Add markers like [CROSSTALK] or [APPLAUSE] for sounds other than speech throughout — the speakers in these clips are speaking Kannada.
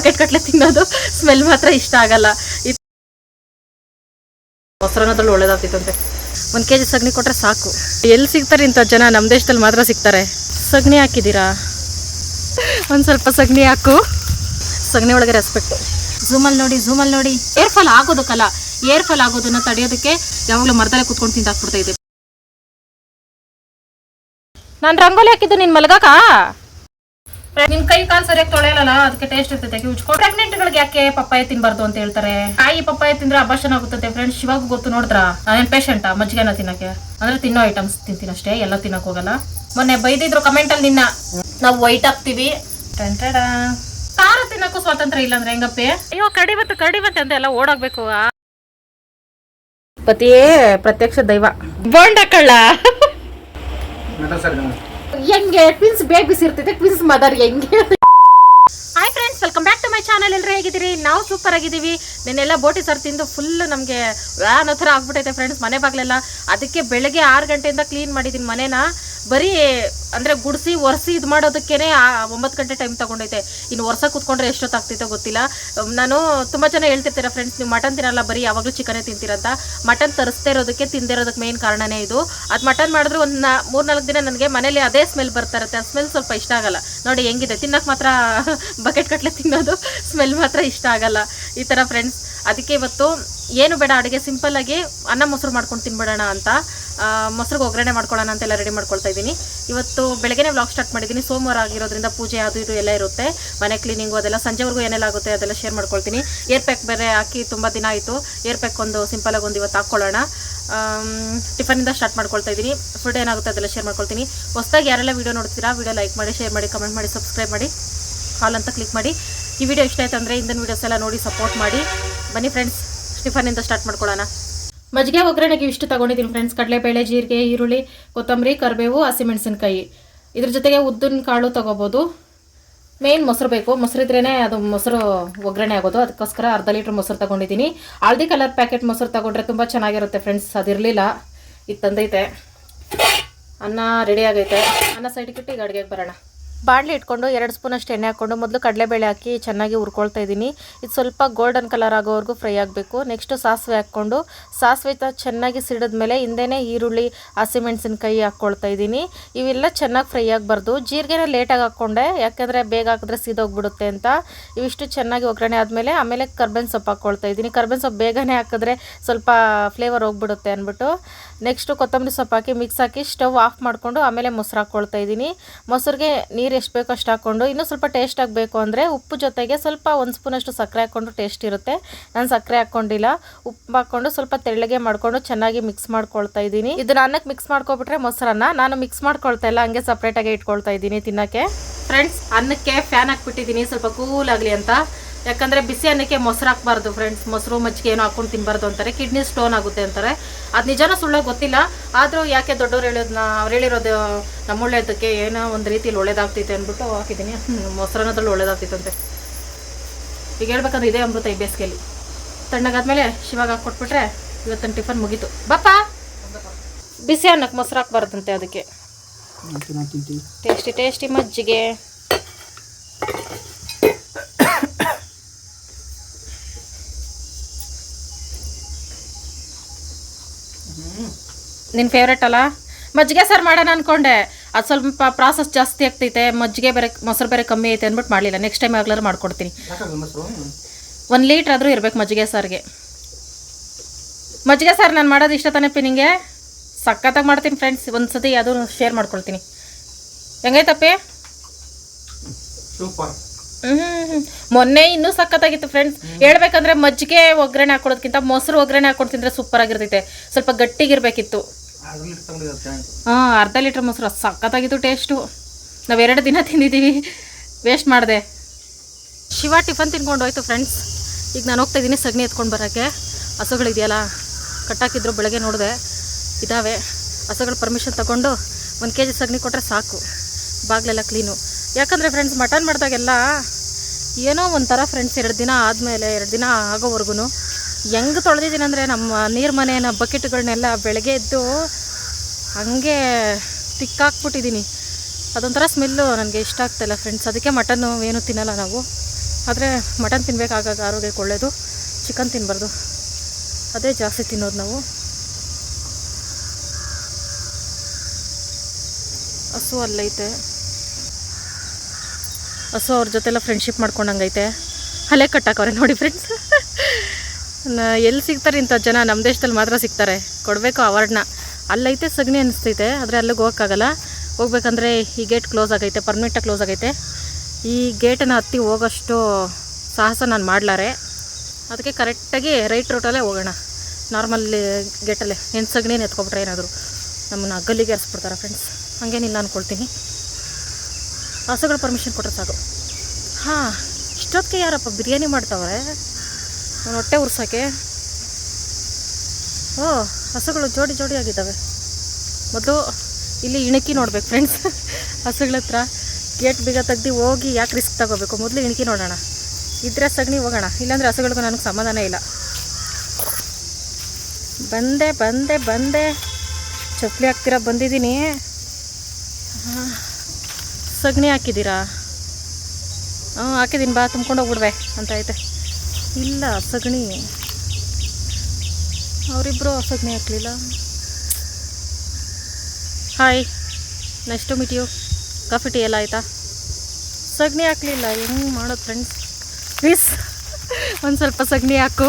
ಬಕೆಟ್ ಕಟ್ಲೆ ತಿನ್ನೋದು ಸ್ಮೆಲ್ ಮಾತ್ರ ಇಷ್ಟ ಆಗಲ್ಲ. ಮೊಸರನ್ನದಲ್ಲಿ ಒಳ್ಳೇದಾಗ್ತಿತ್ತಂತೆ. ಒಂದು ಕೆ ಜಿ ಸಗಣಿ ಕೊಟ್ಟರೆ ಸಾಕು. ಎಲ್ಲಿ ಸಿಗ್ತಾರೆ ಇಂಥ ಜನ? ನಮ್ಮ ದೇಶದಲ್ಲಿ ಮಾತ್ರ ಸಿಗ್ತಾರೆ. ಸಗಣಿ ಹಾಕಿದ್ದೀರಾ? ಒಂದು ಸ್ವಲ್ಪ ಸಗಣಿ ಹಾಕು. ಸಗಣಿ ಒಳಗೆ ರೆಸ್ಪೆಕ್ಟ್ ಝೂಮಲ್ಲಿ ನೋಡಿ ಝೂಮಲ್ಲಿ ನೋಡಿ. ಏರ್ ಫಾಲ್ ಆಗೋದಕ್ಕಲ್ಲ. ಏರ್ ಫಾಲ್ ಆಗೋದನ್ನ ತಡೆಯೋದಕ್ಕೆ ಯಾವಾಗಲೂ ಮರದಲ್ಲೇ ಕುತ್ಕೊಂಡು ತಿಂದಾಕ್ಬಿಡ್ತಾ ಇದೆ ನಾನು ರಂಗೋಲಿ ಹಾಕಿದ್ದು ನೀನು ಮಲಗಾಕ ನಿನ್ ಕೈ ಕಾಲು ಸರಿಯಾಗಿ ತೊಳೆಯಲ್ಲ ಅದಕ್ಕೆ ಟೇಸ್ಟ್ ಇರ್ತೈತೆ ಉಜ್ಕೊಂಡು ಪ್ರೆಗ್ನೆಂಟ್ಗಳಿಗೆ ಯಾಕೆ ಪಪ್ಪಾಯ ತಿನ್ಬಾರ್ದು ಅಂತ ಹೇಳ್ತಾರೆ. ಕಾಯಿ ಪಪ್ಪಾಯ ತಿಂದ್ರೆ ಅಭಾಷಣ ಆಗುತ್ತೆ ಫ್ರೆಂಡ್ಸ್ ಶಿವಾಗ ಗೊತ್ತು ನೋಡಿದ್ರ? ನಾನೇನ್ ಪೇಷಂಟ್ ಮಜ್ಜಿಗೆನ ತಿನ್ನಕ್ಕೆ? ಅಂದ್ರೆ ತಿನ್ನೋ ಐಟಮ್ಸ್ ತಿಂತೀನಿ ಅಷ್ಟೇ ಎಲ್ಲ ತಿನ್ನಕ್ ಹೋಗಲ್ಲ. ಮೊನ್ನೆ ಬೈದಿದ್ರು ಕಮೆಂಟ್ ಅಲ್ಲಿ ನಿನ್ನ. ನಾವು ವೈಟ್ ಆಗ್ತೀವಿ. ಖಾರ ತಿನ್ನಕ್ಕೂ ಸ್ವಾತಂತ್ರ್ಯ ಇಲ್ಲ ಅಂದ್ರೆ ಹೆಂಗಪ್ಪೆ? ಅಯ್ಯೋ ಕರಡಿ ಬಂತು ಅಂತ ಎಲ್ಲ ಓಡಾಗ್ಬೇಕು. ಪತಿಯೇ ಪ್ರತ್ಯಕ್ಷ ದೈವ. ಬೋಂಡ ಕಳ್ಳ. ಹೆಂಗೆ? ಟ್ವಿನ್ಸ್ ಬೇಬಿಸ್ ಇರ್ತಿದೆ ಟ್ವಿನ್ಸ್ ಮದರ್ ಹೆಂಗೆ? Hi friends welcome back to my channel ಎಲ್ಲರೂ ಹೇಗಿದ್ದೀರಿ? ನಾವು ಸೂಪರ್ ಆಗಿದ್ದೀವಿ. ನೆನ್ನೆಲ್ಲ ಬೋಟಿ ಸರ್ ತಿಂದು ಫುಲ್ ನಮಗೆ ವ್ಯಾನ್ ಥರ ಆಗ್ಬಿಟ್ಟೈತೆ ಫ್ರೆಂಡ್ಸ್ ಮನೆ ಬಾಗ್ಲೆಲ್ಲ. ಅದಕ್ಕೆ ಬೆಳಗ್ಗೆ ಆರು ಗಂಟೆಯಿಂದ ಕ್ಲೀನ್ ಮಾಡಿದ್ದೀನಿ ಮನೇನ. ಬರೀ ಅಂದರೆ ಗುಡಿಸಿ, ಒರೆಸಿ ಇದು ಮಾಡೋದಕ್ಕೇನೆ ಒಂಬತ್ತು ಗಂಟೆ ಟೈಮ್ ತಗೊಂಡೈತೆ. ಇನ್ನು ವರ್ಷ ಕೂತ್ಕೊಂಡ್ರೆ ಎಷ್ಟೊತ್ತಾಗ್ತೈತೋ ಗೊತ್ತಿಲ್ಲ. ನಾನು ತುಂಬ ಜನ ಹೇಳ್ತಿರ್ತೀರ ಫ್ರೆಂಡ್ಸ್ ನೀವು ಮಟನ್ ತಿನ್ನಲ್ಲ, ಬರೀ ಯಾವಾಗಲೂ ಚಿಕನೇ ತಿಂತೀರಂತ. ಮಟನ್ ತರಿಸ್ತಾ ಇರೋದಕ್ಕೆ ತಿಂದೇ ಇರೋದಕ್ಕೆ ಮೇನ್ ಕಾರಣನೇ ಇದು. ಅದು ಮಟನ್ ಮಾಡಿದ್ರೆ ಒಂದು ನಾ ಮೂರ್ನಾಲ್ಕು ದಿನ ನನಗೆ ಮನೇಲಿ ಅದೇ ಸ್ಮೆಲ್ ಬರ್ತಾ ಇರುತ್ತೆ. ಆ ಸ್ಮೆಲ್ ಸ್ವಲ್ಪ ಇಷ್ಟ ಆಗಲ್ಲ. ನೋಡಿ ಹೆಂಗಿದೆ ತಿನ್ನಕ್ಕೆ ಮಾತ್ರ [LAUGHS] ಬಕೆಟ್ ಕಟ್ಲೆ ತಿನ್ನೋದು ಸ್ಮೆಲ್ ಮಾತ್ರ ಇಷ್ಟ ಆಗಲ್ಲ. ಈ ಥರ ಫ್ರೆಂಡ್ಸ್ ಅದಕ್ಕೆ ಇವತ್ತು ಏನು ಬೇಡ, ಅಡುಗೆ ಸಿಂಪಲ್ಲಾಗಿ ಅನ್ನ ಮೊಸರು ಮಾಡ್ಕೊಂಡು ತಿನ್ಬಿಡೋಣ ಅಂತ ಮೊಸರಿಗೆ ಒಗ್ಗರಣೆ ಮಾಡ್ಕೊಳ್ಳೋಣ ಅಂತೆಲ್ಲ ರೆಡಿ ಮಾಡ್ಕೊಳ್ತಾ ಇದ್ದೀನಿ. ಇವತ್ತು ಬೆಳಗ್ಗೆನೇ ವ್ಲಾಗ್ ಸ್ಟಾರ್ಟ್ ಮಾಡಿದ್ದೀನಿ. ಸೋಮವಾರ ಆಗಿರೋದ್ರಿಂದ ಪೂಜೆ ಅದು ಇದು ಎಲ್ಲ ಇರುತ್ತೆ. ಮನೆ ಕ್ಲೀನಿಂಗು ಅದೆಲ್ಲ ಸಂಜೆವರೆಗೂ ಏನೆಲ್ಲ ಆಗುತ್ತೆ ಅದೆಲ್ಲ ಶೇರ್ ಮಾಡ್ಕೊಳ್ತೀನಿ. ಏರ್ ಪ್ಯಾಕ್ ಬೇರೆ ಹಾಕಿ ತುಂಬ ದಿನ ಆಯಿತು. ಏರ್ ಪ್ಯಾಕ್ ಒಂದು ಸಿಂಪಲಾಗಿ ಒಂದು ಇವತ್ತು ಹಾಕ್ಕೊಳ್ಳೋಣ. ಟಿಫನಿಂದ ಸ್ಟಾರ್ಟ್ ಮಾಡ್ಕೊಳ್ತಾ ಇದ್ದೀನಿ. ಫುಡ್ ಏನಾಗುತ್ತೆ ಅದೆಲ್ಲ ಶೇರ್ ಮಾಡ್ಕೊಳ್ತೀನಿ. ಹೊಸದಾಗಿ ಯಾರೆಲ್ಲ ವೀಡಿಯೋ ನೋಡ್ತೀರಾ ವೀಡಿಯೋ ಲೈಕ್ ಮಾಡಿ ಶೇರ್ ಮಾಡಿ ಕಮೆಂಟ್ ಮಾಡಿ ಸಬ್ಸ್ಕ್ರೈಬ್ ಮಾಡಿ ಕಾಲ್ ಅಂತ ಕ್ಲಿಕ್ ಮಾಡಿ. ಈ ವಿಡಿಯೋ ಇಷ್ಟ ಆಯ್ತು ಅಂದರೆ ಇಂದಿನ ವೀಡಿಯೋಸ್ ಎಲ್ಲ ನೋಡಿ ಸಪೋರ್ಟ್ ಮಾಡಿ. ಬನ್ನಿ ಫ್ರೆಂಡ್ಸ್ ಟಿಫನಿಂದ ಸ್ಟಾರ್ಟ್ ಮಾಡ್ಕೊಳ್ಳೋಣ. ಮಜ್ಜಿಗೆ ಒಗ್ಗರಣೆಗೆ ಇಷ್ಟು ತಗೊಂಡಿದ್ದೀನಿ ಫ್ರೆಂಡ್ಸ್ ಕಡಲೆಬೇಳೆ, ಜೀರಿಗೆ, ಈರುಳ್ಳಿ, ಕೊತ್ತಂಬರಿ, ಕರಿಬೇವು ಹಸಿಮೆಣಸಿನ್ಕಾಯಿ ಇದ್ರ ಜೊತೆಗೆ ಉದ್ದಿನ ಕಾಳು ತಗೋಬೋದು. ಮೇನ್ ಮೊಸರು ಬೇಕು. ಮೊಸರು ಇದ್ರೇ ಅದು ಮೊಸರು ಒಗ್ಗರಣೆ ಆಗೋದು. ಅದಕ್ಕೋಸ್ಕರ ಅರ್ಧ ಲೀಟ್ರ್ ಮೊಸರು ತಗೊಂಡಿದ್ದೀನಿ. ಹಳದಿ ಕಲರ್ ಪ್ಯಾಕೆಟ್ ಮೊಸರು ತಗೊಂಡ್ರೆ ತುಂಬ ಚೆನ್ನಾಗಿರುತ್ತೆ ಫ್ರೆಂಡ್ಸ್ ಅದಿರಲಿಲ್ಲ. ಇದು ತಂದೈತೆ. ಅನ್ನ ರೆಡಿ ಆಗೈತೆ. ಅನ್ನ ಸೈಡ್ಗಿಟ್ಟು ಈಗ ಅಡುಗೆಗೆ ಬರೋಣ. ಬಾಣಲಿ ಇಟ್ಕೊಂಡು ಎರಡು ಸ್ಪೂನ್ ಅಷ್ಟು ಎಣ್ಣೆ ಹಾಕ್ಕೊಂಡು ಮೊದಲು ಕಡಲೆಬೇಳೆ ಹಾಕಿ ಚೆನ್ನಾಗಿ ಹುರ್ಕೊಳ್ತಾ ಇದ್ದೀನಿ. ಇದು ಸ್ವಲ್ಪ ಗೋಲ್ಡನ್ ಕಲರ್ ಆಗೋವರೆಗೂ ಫ್ರೈ ಆಗಬೇಕು. ನೆಕ್ಸ್ಟು ಸಾಸಿವೆ ಹಾಕ್ಕೊಂಡು ಸಾಸಿವೆ ತ ಚೆನ್ನಾಗಿ ಸಿಡಿದ್ಮೇಲೆ ಹಿಂದೆನೇ ಈರುಳ್ಳಿ ಹಸಿಮೆಣಸಿನ್ಕಾಯಿ ಹಾಕ್ಕೊಳ್ತಾ ಇದ್ದೀನಿ. ಇವೆಲ್ಲ ಚೆನ್ನಾಗಿ ಫ್ರೈ ಆಗಬಾರ್ದು. ಜೀರಿಗೆನ ಲೇಟಾಗಿ ಹಾಕ್ಕೊಂಡೆ, ಯಾಕೆಂದರೆ ಬೇಗ ಹಾಕಿದ್ರೆ ಸೀದೋಗ್ಬಿಡುತ್ತೆ ಅಂತ. ಇವಿಷ್ಟು ಚೆನ್ನಾಗಿ ಒಗ್ಗರಣೆ ಆದಮೇಲೆ ಆಮೇಲೆ ಕರ್ಬೇವಿನ ಸೊಪ್ಪು ಹಾಕ್ಕೊಳ್ತಾ ಇದ್ದೀನಿ. ಕರ್ಬೇವಿನ ಸೊಪ್ಪು ಬೇಗನೆ ಹಾಕಿದ್ರೆ ಸ್ವಲ್ಪ ಫ್ಲೇವರ್ ಹೋಗ್ಬಿಡುತ್ತೆ ಅಂದ್ಬಿಟ್ಟು. ನೆಕ್ಸ್ಟು ಕೊತ್ತಂಬರಿ ಸೊಪ್ಪು ಹಾಕಿ ಮಿಕ್ಸ್ ಹಾಕಿ ಸ್ಟವ್ ಆಫ್ ಮಾಡಿಕೊಂಡು ಆಮೇಲೆ ಮೊಸರು ಹಾಕ್ಕೊಳ್ತಾ ಇದ್ದೀನಿ. ಮೊಸರಿಗೆ ನೀರು ಎಷ್ಟು ಬೇಕೋ ಅಷ್ಟು ಹಾಕ್ಕೊಂಡು, ಇನ್ನೂ ಸ್ವಲ್ಪ ಟೇಸ್ಟ್ ಆಗಬೇಕು ಅಂದರೆ ಉಪ್ಪು ಜೊತೆಗೆ ಸ್ವಲ್ಪ ಒಂದು ಸ್ಪೂನಷ್ಟು ಸಕ್ಕರೆ ಹಾಕ್ಕೊಂಡು ಟೇಸ್ಟ್ ಇರುತ್ತೆ. ನಾನು ಸಕ್ಕರೆ ಹಾಕ್ಕೊಂಡಿಲ್ಲ, ಉಪ್ಪು ಹಾಕ್ಕೊಂಡು ಸ್ವಲ್ಪ ತೆಳ್ಳಗೆ ಮಾಡಿಕೊಂಡು ಚೆನ್ನಾಗಿ ಮಿಕ್ಸ್ ಮಾಡ್ಕೊಳ್ತಾ ಇದ್ದೀನಿ. ಇದನ್ನ ಅನ್ನಕ್ಕೆ ಮಿಕ್ಸ್ ಮಾಡ್ಕೊಬಿಟ್ರೆ ಮೊಸರನ್ನ ನಾನು ಮಿಕ್ಸ್ ಮಾಡ್ಕೊಳ್ತಾ ಇಲ್ಲ, ಹಂಗೆ ಸಪ್ರೇಟಾಗಿ ಇಟ್ಕೊಳ್ತಾ ಇದ್ದೀನಿ ತಿನ್ನಕ್ಕೆ. ಫ್ರೆಂಡ್ಸ್ ಅನ್ನಕ್ಕೆ ಫ್ಯಾನ್ ಹಾಕ್ಬಿಟ್ಟಿದ್ದೀನಿ, ಸ್ವಲ್ಪ ಕೂಲ್ ಆಗಲಿ ಅಂತ. ಯಾಕಂದರೆ ಬಿಸಿ ಅನ್ನಕ್ಕೆ ಮೊಸರು ಹಾಕ್ಬಾರ್ದು ಫ್ರೆಂಡ್ಸ್ ಮೊಸರು ಮಜ್ಜಿಗೆ ಏನೋ ಹಾಕೊಂಡು ತಿನ್ಬಾರ್ದು ಅಂತಾರೆ. ಕಿಡ್ನಿ ಸ್ಟೋನ್ ಆಗುತ್ತೆ ಅಂತಾರೆ. ಅದು ನಿಜನೂ ಸುಳ್ಳೋ ಗೊತ್ತಿಲ್ಲ. ಆದರೂ ಯಾಕೆ ದೊಡ್ಡವ್ರು ಹೇಳೋದನ್ನ ಅವ್ರು ಹೇಳಿರೋದು ನಮ್ಮ ಒಳ್ಳೆಯದಕ್ಕೆ ಏನೋ ಒಂದು ರೀತಿಯಲ್ಲಿ ಒಳ್ಳೇದಾಗ್ತೈತೆ ಅಂದ್ಬಿಟ್ಟು ಹಾಕಿದ್ದೀನಿ. ಮೊಸರನ್ನದ್ರಲ್ಲಿ ಒಳ್ಳೇದಾಗ್ತಿತ್ತಂತೆ. ಈಗ ಹೇಳ್ಬೇಕಂದ್ರೆ ಇದೇ ಅಮೃತ ಈ ಬೇಸಿಗೆಯಲ್ಲಿ ತಣ್ಣಗಾದ್ಮೇಲೆ ಶಿವಾಗ ಹಾಕ್ಕೊಟ್ಬಿಟ್ರೆ ಇವತ್ತಿನ ಟಿಫನ್ ಮುಗೀತು. ಬಪ್ಪ! ಬಿಸಿ ಅನ್ನಕ್ಕೆ ಮೊಸರು ಹಾಕ್ಬಾರ್ದಂತೆ ಅದಕ್ಕೆ. ಟೇಸ್ಟಿ ಟೇಸ್ಟಿ ಮಜ್ಜಿಗೆ. ನಿನ್ನ ಫೇವ್ರೇಟ್ ಅಲ್ಲ? ಮಜ್ಜಿಗೆ ಸಾರು ಮಾಡೋಣ ಅನ್ಕೊಂಡೆ. ಅದು ಸ್ವಲ್ಪ ಪ್ರಾಸೆಸ್ ಜಾಸ್ತಿ ಆಗ್ತೈತೆ ಮಜ್ಜಿಗೆ ಬೇರೆ ಮೊಸರು ಬೇರೆ ಕಮ್ಮಿ ಐತೆ ಅಂದ್ಬಿಟ್ಟು ಮಾಡಲಿಲ್ಲ. ನೆಕ್ಸ್ಟ್ ಟೈಮ್ ಆಗ್ಲಾರು ಮಾಡ್ಕೊಡ್ತೀನಿ. ಒಂದು ಲೀಟ್ರ್ ಆದರೂ ಇರಬೇಕು ಮಜ್ಜಿಗೆ ಸಾರಿಗೆ. ಮಜ್ಜಿಗೆ ಸಾರು ನಾನು ಮಾಡೋದು ಇಷ್ಟ ತಾನಪ್ಪಿ ನಿಂಗೆ? ಸಖತ್ತಾಗಿ ಮಾಡ್ತೀನಿ ಫ್ರೆಂಡ್ಸ್ ಒಂದು ಸತಿ ಅದು ಶೇರ್ ಮಾಡ್ಕೊಳ್ತೀನಿ ಹೆಂಗೈತಪ್ಪಿ ಸೂಪರ್ ಮೊನ್ನೆ ಇನ್ನೂ ಸಖತ್ತಾಗಿತ್ತು ಫ್ರೆಂಡ್ಸ್ ಹೇಳ್ಬೇಕಂದ್ರೆ ಮಜ್ಜಿಗೆ ಒಗ್ಗರಣೆ ಹಾಕೊಳೋದಕ್ಕಿಂತ ಮೊಸರು ಒಗ್ಗರಣೆ ಹಾಕೊಂಡು ತಿಂದರೆ ಸೂಪರ್ ಆಗಿರ್ತೈತೆ. ಸ್ವಲ್ಪ ಗಟ್ಟಿಗಿರಬೇಕಿತ್ತು. ಹಾಂ, ಅರ್ಧ ಲೀಟ್ರ್ ಮೊಸರು ಸಖತ್ತಾಗಿತ್ತು ಟೇಸ್ಟು ನಾವು ಎರಡು ದಿನ ತಿಂದಿದ್ದೀವಿ. ವೇಸ್ಟ್ ಮಾಡಿದೆ. ಶಿವ ಟಿಫನ್ ತಿನ್ಕೊಂಡು ಹೋಯ್ತು ಫ್ರೆಂಡ್ಸ್ ಈಗ ನಾನು ಹೋಗ್ತಾ ಇದ್ದೀನಿ, ಸಗಣಿ ಎತ್ಕೊಂಡು ಬರೋಕ್ಕೆ ಹಸುಗಳಿದೆಯಲ್ಲ ಕಟ್ಟಾಕಿದ್ರು ಬೆಳಗ್ಗೆ ನೋಡಿದೆ. ಇದ್ದಾವೆ ಹಸುಗಳ ಪರ್ಮಿಷನ್ ತಗೊಂಡು ಒಂದು ಕೆ ಜಿ ಸಗಣಿ ಕೊಟ್ಟರೆ ಸಾಕು. ಬಾಗಿಲೆಲ್ಲ ಕ್ಲೀನು ಯಾಕಂದರೆ ಫ್ರೆಂಡ್ಸ್ ಮಟನ್ ಮಾಡಿದಾಗೆಲ್ಲ ಏನೋ ಒಂಥರ ಫ್ರೆಂಡ್ಸ್ ಎರಡು ದಿನ ಆದಮೇಲೆ, ಎರಡು ದಿನ ಆಗೋವರೆಗೂ ಹೆಂಗೆ ತೊಳೆದಿದ್ದೀನಿ ಅಂದರೆ ನಮ್ಮ ನೀರು ಮನೆಯ ಬಕೆಟ್ಗಳನ್ನೆಲ್ಲ ಬೆಳಗ್ಗೆ ಎದ್ದು ಹಾಗೆ ತಿಕ್ಕಾಕ್ಬಿಟ್ಟಿದ್ದೀನಿ. ಅದೊಂಥರ ಸ್ಮೆಲ್ಲು ನನಗೆ ಇಷ್ಟ ಆಗ್ತಾಯಿಲ್ಲ ಫ್ರೆಂಡ್ಸ್. ಅದಕ್ಕೆ ಮಟನ್ನು ಏನು ತಿನ್ನಲ್ಲ ನಾವು. ಆದರೆ ಮಟನ್ ತಿನ್ಬೇಕಾಗ ಆರೋಗ್ಯಕ್ಕೆ ಒಳ್ಳೆಯದು ಚಿಕನ್ ತಿನ್ನಬಾರ್ದು ಅದೇ ಜಾಸ್ತಿ ತಿನ್ನೋದು ನಾವು. ಹಸು ಅಲ್ಲೈತೆ. ಹಸು ಅವ್ರ ಜೊತೆಲ್ಲ ಫ್ರೆಂಡ್ಶಿಪ್ ಮಾಡ್ಕೊಂಡಂಗೈತೆ. ಅಲ್ಲೇ ಕಟ್ಟಾಕವ್ರೆ ನೋಡಿ ಫ್ರೆಂಡ್ಸ್ [LAUGHS] ಎಲ್ಲಿ ಸಿಗ್ತಾರೆ ಇಂಥ ಜನ? ನಮ್ಮ ದೇಶದಲ್ಲಿ ಮಾತ್ರ ಸಿಗ್ತಾರೆ. ಕೊಡಬೇಕು ಅವಾರ್ಡ್ನ ಅಲ್ಲೈತೆ ಸಗಣಿ ಅನಿಸ್ತೈತೆ, ಆದರೆ ಅಲ್ಲಿಗೆ ಹೋಗೋಕ್ಕಾಗಲ್ಲ. ಹೋಗ್ಬೇಕಂದ್ರೆ ಈ ಗೇಟ್ ಕ್ಲೋಸ್ ಆಗೈತೆ ಪರ್ಮನೆಂಟಾಗಿ ಕ್ಲೋಸ್ ಆಗೈತೆ. ಈ ಗೇಟನ್ನು ಹತ್ತಿ ಹೋಗೋಷ್ಟು ಸಾಹಸ ನಾನು ಮಾಡಲಾರೆ. ಅದಕ್ಕೆ ಕರೆಕ್ಟಾಗಿ ರೈಟ್ ರೂಟಲ್ಲೇ ಹೋಗೋಣ. ನಾರ್ಮಲ್ ಗೇಟಲ್ಲೇ ಏನು ಸಗಣಿನ ಎತ್ಕೊಬಿಟ್ರೆ ಏನಾದರೂ ನಮ್ಮನ್ನು ಗಲ್ಲಿಗೆ ಹರಿಸ್ಬಿಡ್ತಾರೆ ಫ್ರೆಂಡ್ಸ್ ಹಂಗೇನಿಲ್ಲ ಅಂದ್ಕೊಳ್ತೀನಿ ಹಸುಗಳು ಪರ್ಮಿಷನ್ ಕೊಟ್ಟರೆ ಸಾಕು. ಹಾಂ, ಇಷ್ಟೊತ್ತಿಗೆ ಯಾರಪ್ಪ ಬಿರಿಯಾನಿ ಮಾಡ್ತಾವ್ರೆ? ಹೊಟ್ಟೆ ಉರ್ಸೋಕ್ಕೆ ಓ ಹಸುಗಳು ಜೋಡಿ ಜೋಡಿ ಆಗಿದ್ದಾವೆ. ಮೊದಲು ಇಲ್ಲಿ ಇಣಕಿ ನೋಡ್ಬೇಕು ಫ್ರೆಂಡ್ಸ್ ಹಸುಗಳ ಹತ್ರ ಗೇಟ್ ಬೀಗ ತೆಗ್ದು ಹೋಗಿ ಯಾಕೆ ರಿಸ್ಕ್ ತಗೋಬೇಕು? ಮೊದಲು ಇಣಕಿ ನೋಡೋಣ. ಇದ್ರೆ ಸಗಣಿ ಹೋಗೋಣ. ಇಲ್ಲಾಂದರೆ ಹಸುಗಳಿಗೂ ನನಗೆ ಸಮಾಧಾನ ಇಲ್ಲ. ಬಂದೆ ಬಂದೆ ಬಂದೆ. ಚಪ್ಪಲಿ ಹಾಕ್ತೀರ? ಬಂದಿದ್ದೀನಿ. ಹಾ. ಸಗಣಿ ಹಾಕಿದ್ದೀರಾ? ಹ್ಞೂ ಹಾಕಿದ್ದೀನಿ. ಬಾ, ತುಂಬ್ಕೊಂಡು ಹೋಗ್ಬಿಡ್ವೆ. ಅಂತ ಐತೆ. ಇಲ್ಲ, ಸಗಣಿ. ಅವರಿಬ್ಬರು ಸಗಣಿ ಹಾಕಲಿಲ್ಲ ಹಾಯ್ ನೆಕ್ಸ್ಟು ಮಿಟಿಯು ಮೀಟ್ ಕಾಫಿ ಟೀ ಎಲ್ಲ ಆಯಿತಾ? ಸಗಣಿ ಹಾಕಲಿಲ್ಲ, ಹೆಂಗೆ ಮಾಡೋದು ಫ್ರೆಂಡ್ಸ್ ಪ್ಲೀಸ್ ಒಂದು ಸ್ವಲ್ಪ ಸಗಣಿ ಹಾಕು.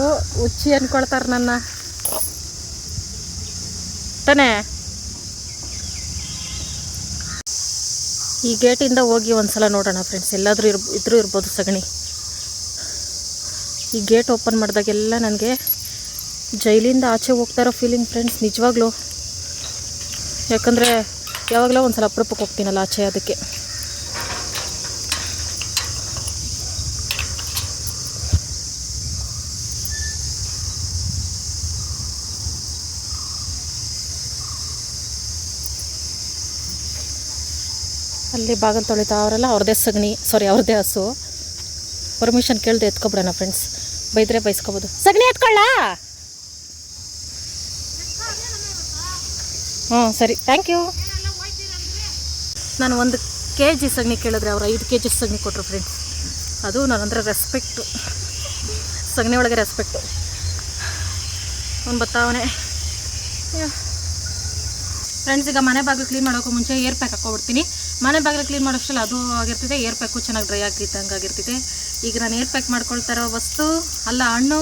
ಓ ಹುಚ್ಚಿ ಅಂದ್ಕೊಳ್ತಾರೆ ನನ್ನ. ತಾನೇ ಈ ಗೇಟಿಂದ ಹೋಗಿ ಒಂದು ಸಲ ನೋಡೋಣ ಫ್ರೆಂಡ್ಸ್ ಎಲ್ಲಾದರೂ ಇರ್ ಇದ್ರೂ ಇರ್ಬೋದು ಸಗಣಿ. ಈ ಗೇಟ್ ಓಪನ್ ಮಾಡಿದಾಗೆಲ್ಲ ನನಗೆ ಜೈಲಿಂದ ಆಚೆ ಹೋಗ್ತಾ ಇರೋ ಫೀಲಿಂಗ್ ಫ್ರೆಂಡ್ಸ್ ನಿಜವಾಗ್ಲೂ. ಯಾಕಂದರೆ ಯಾವಾಗಲೂ ಒಂದ್ಸಲ ಅಪರೂಪಕ್ಕೆ ಹೋಗ್ತೀನಲ್ಲ ಆಚೆ ಅದಕ್ಕೆ. ಅಲ್ಲಿ ಬಾಗಲ್ ತೊಳಿತಾ ಅವರೆಲ್ಲ ಅವ್ರದ್ದೇ ಸಗಣಿ ಸಾರಿ ಅವ್ರದ್ದೇ ಹಸು. ಪರ್ಮಿಷನ್ ಕೇಳ್ದೆ ಎತ್ಕೊಬಿಡೋಣ ಫ್ರೆಂಡ್ಸ್ ಬೈದ್ರೆ ಬೈಸ್ಕೊಬೋದು. ಸಗಣಿ ಎತ್ಕೊಳ್ಳ? ಹ್ಞೂ, ಸರಿ. ಥ್ಯಾಂಕ್ ಯು ನಾನು ಒಂದು ಕೆ ಜಿ ಸಗಣಿ ಕೇಳಿದ್ರೆ ಅವ್ರು ಐದು ಕೆ ಜಿ ಸಗಣಿ ಕೊಟ್ಟರು ಫ್ರೆಂಡ್ಸ್ ಅದು ನಾನಂದ್ರೆ ರೆಸ್ಪೆಕ್ಟು ಸಗಣಿ ಒಳಗೆ ರೆಸ್ಪೆಕ್ಟು ಅವ್ನು. ಬರ್ತಾವನೆ ಫ್ರೆಂಡ್ಸ್ ಈಗ ಮನೆ ಬಾಗಿಲು ಕ್ಲೀನ್ ಮಾಡೋಕ್ಕೂ ಮುಂಚೆ ಏರ್ ಪ್ಯಾಕ್ ಹಾಕೊಬಿಡ್ತೀನಿ ಮನೆ ಬಾಗಿಲು ಕ್ಲೀನ್ ಮಾಡೋಷ್ಟಲ್ಲ ಅದು ಆಗಿರ್ತಿದೆ ಏರ್ ಪ್ಯಾಕು ಚೆನ್ನಾಗಿ ಡ್ರೈ ಆಗಿದ್ದಂಗೆ ಆಗಿರ್ತಿದೆ. ಈಗ ನಾನು ಏರ್ ಪ್ಯಾಕ್ ಮಾಡ್ಕೊಳ್ತಾ ಇರೋ ವಸ್ತು, ಅಲ್ಲ ಹಣ್ಣು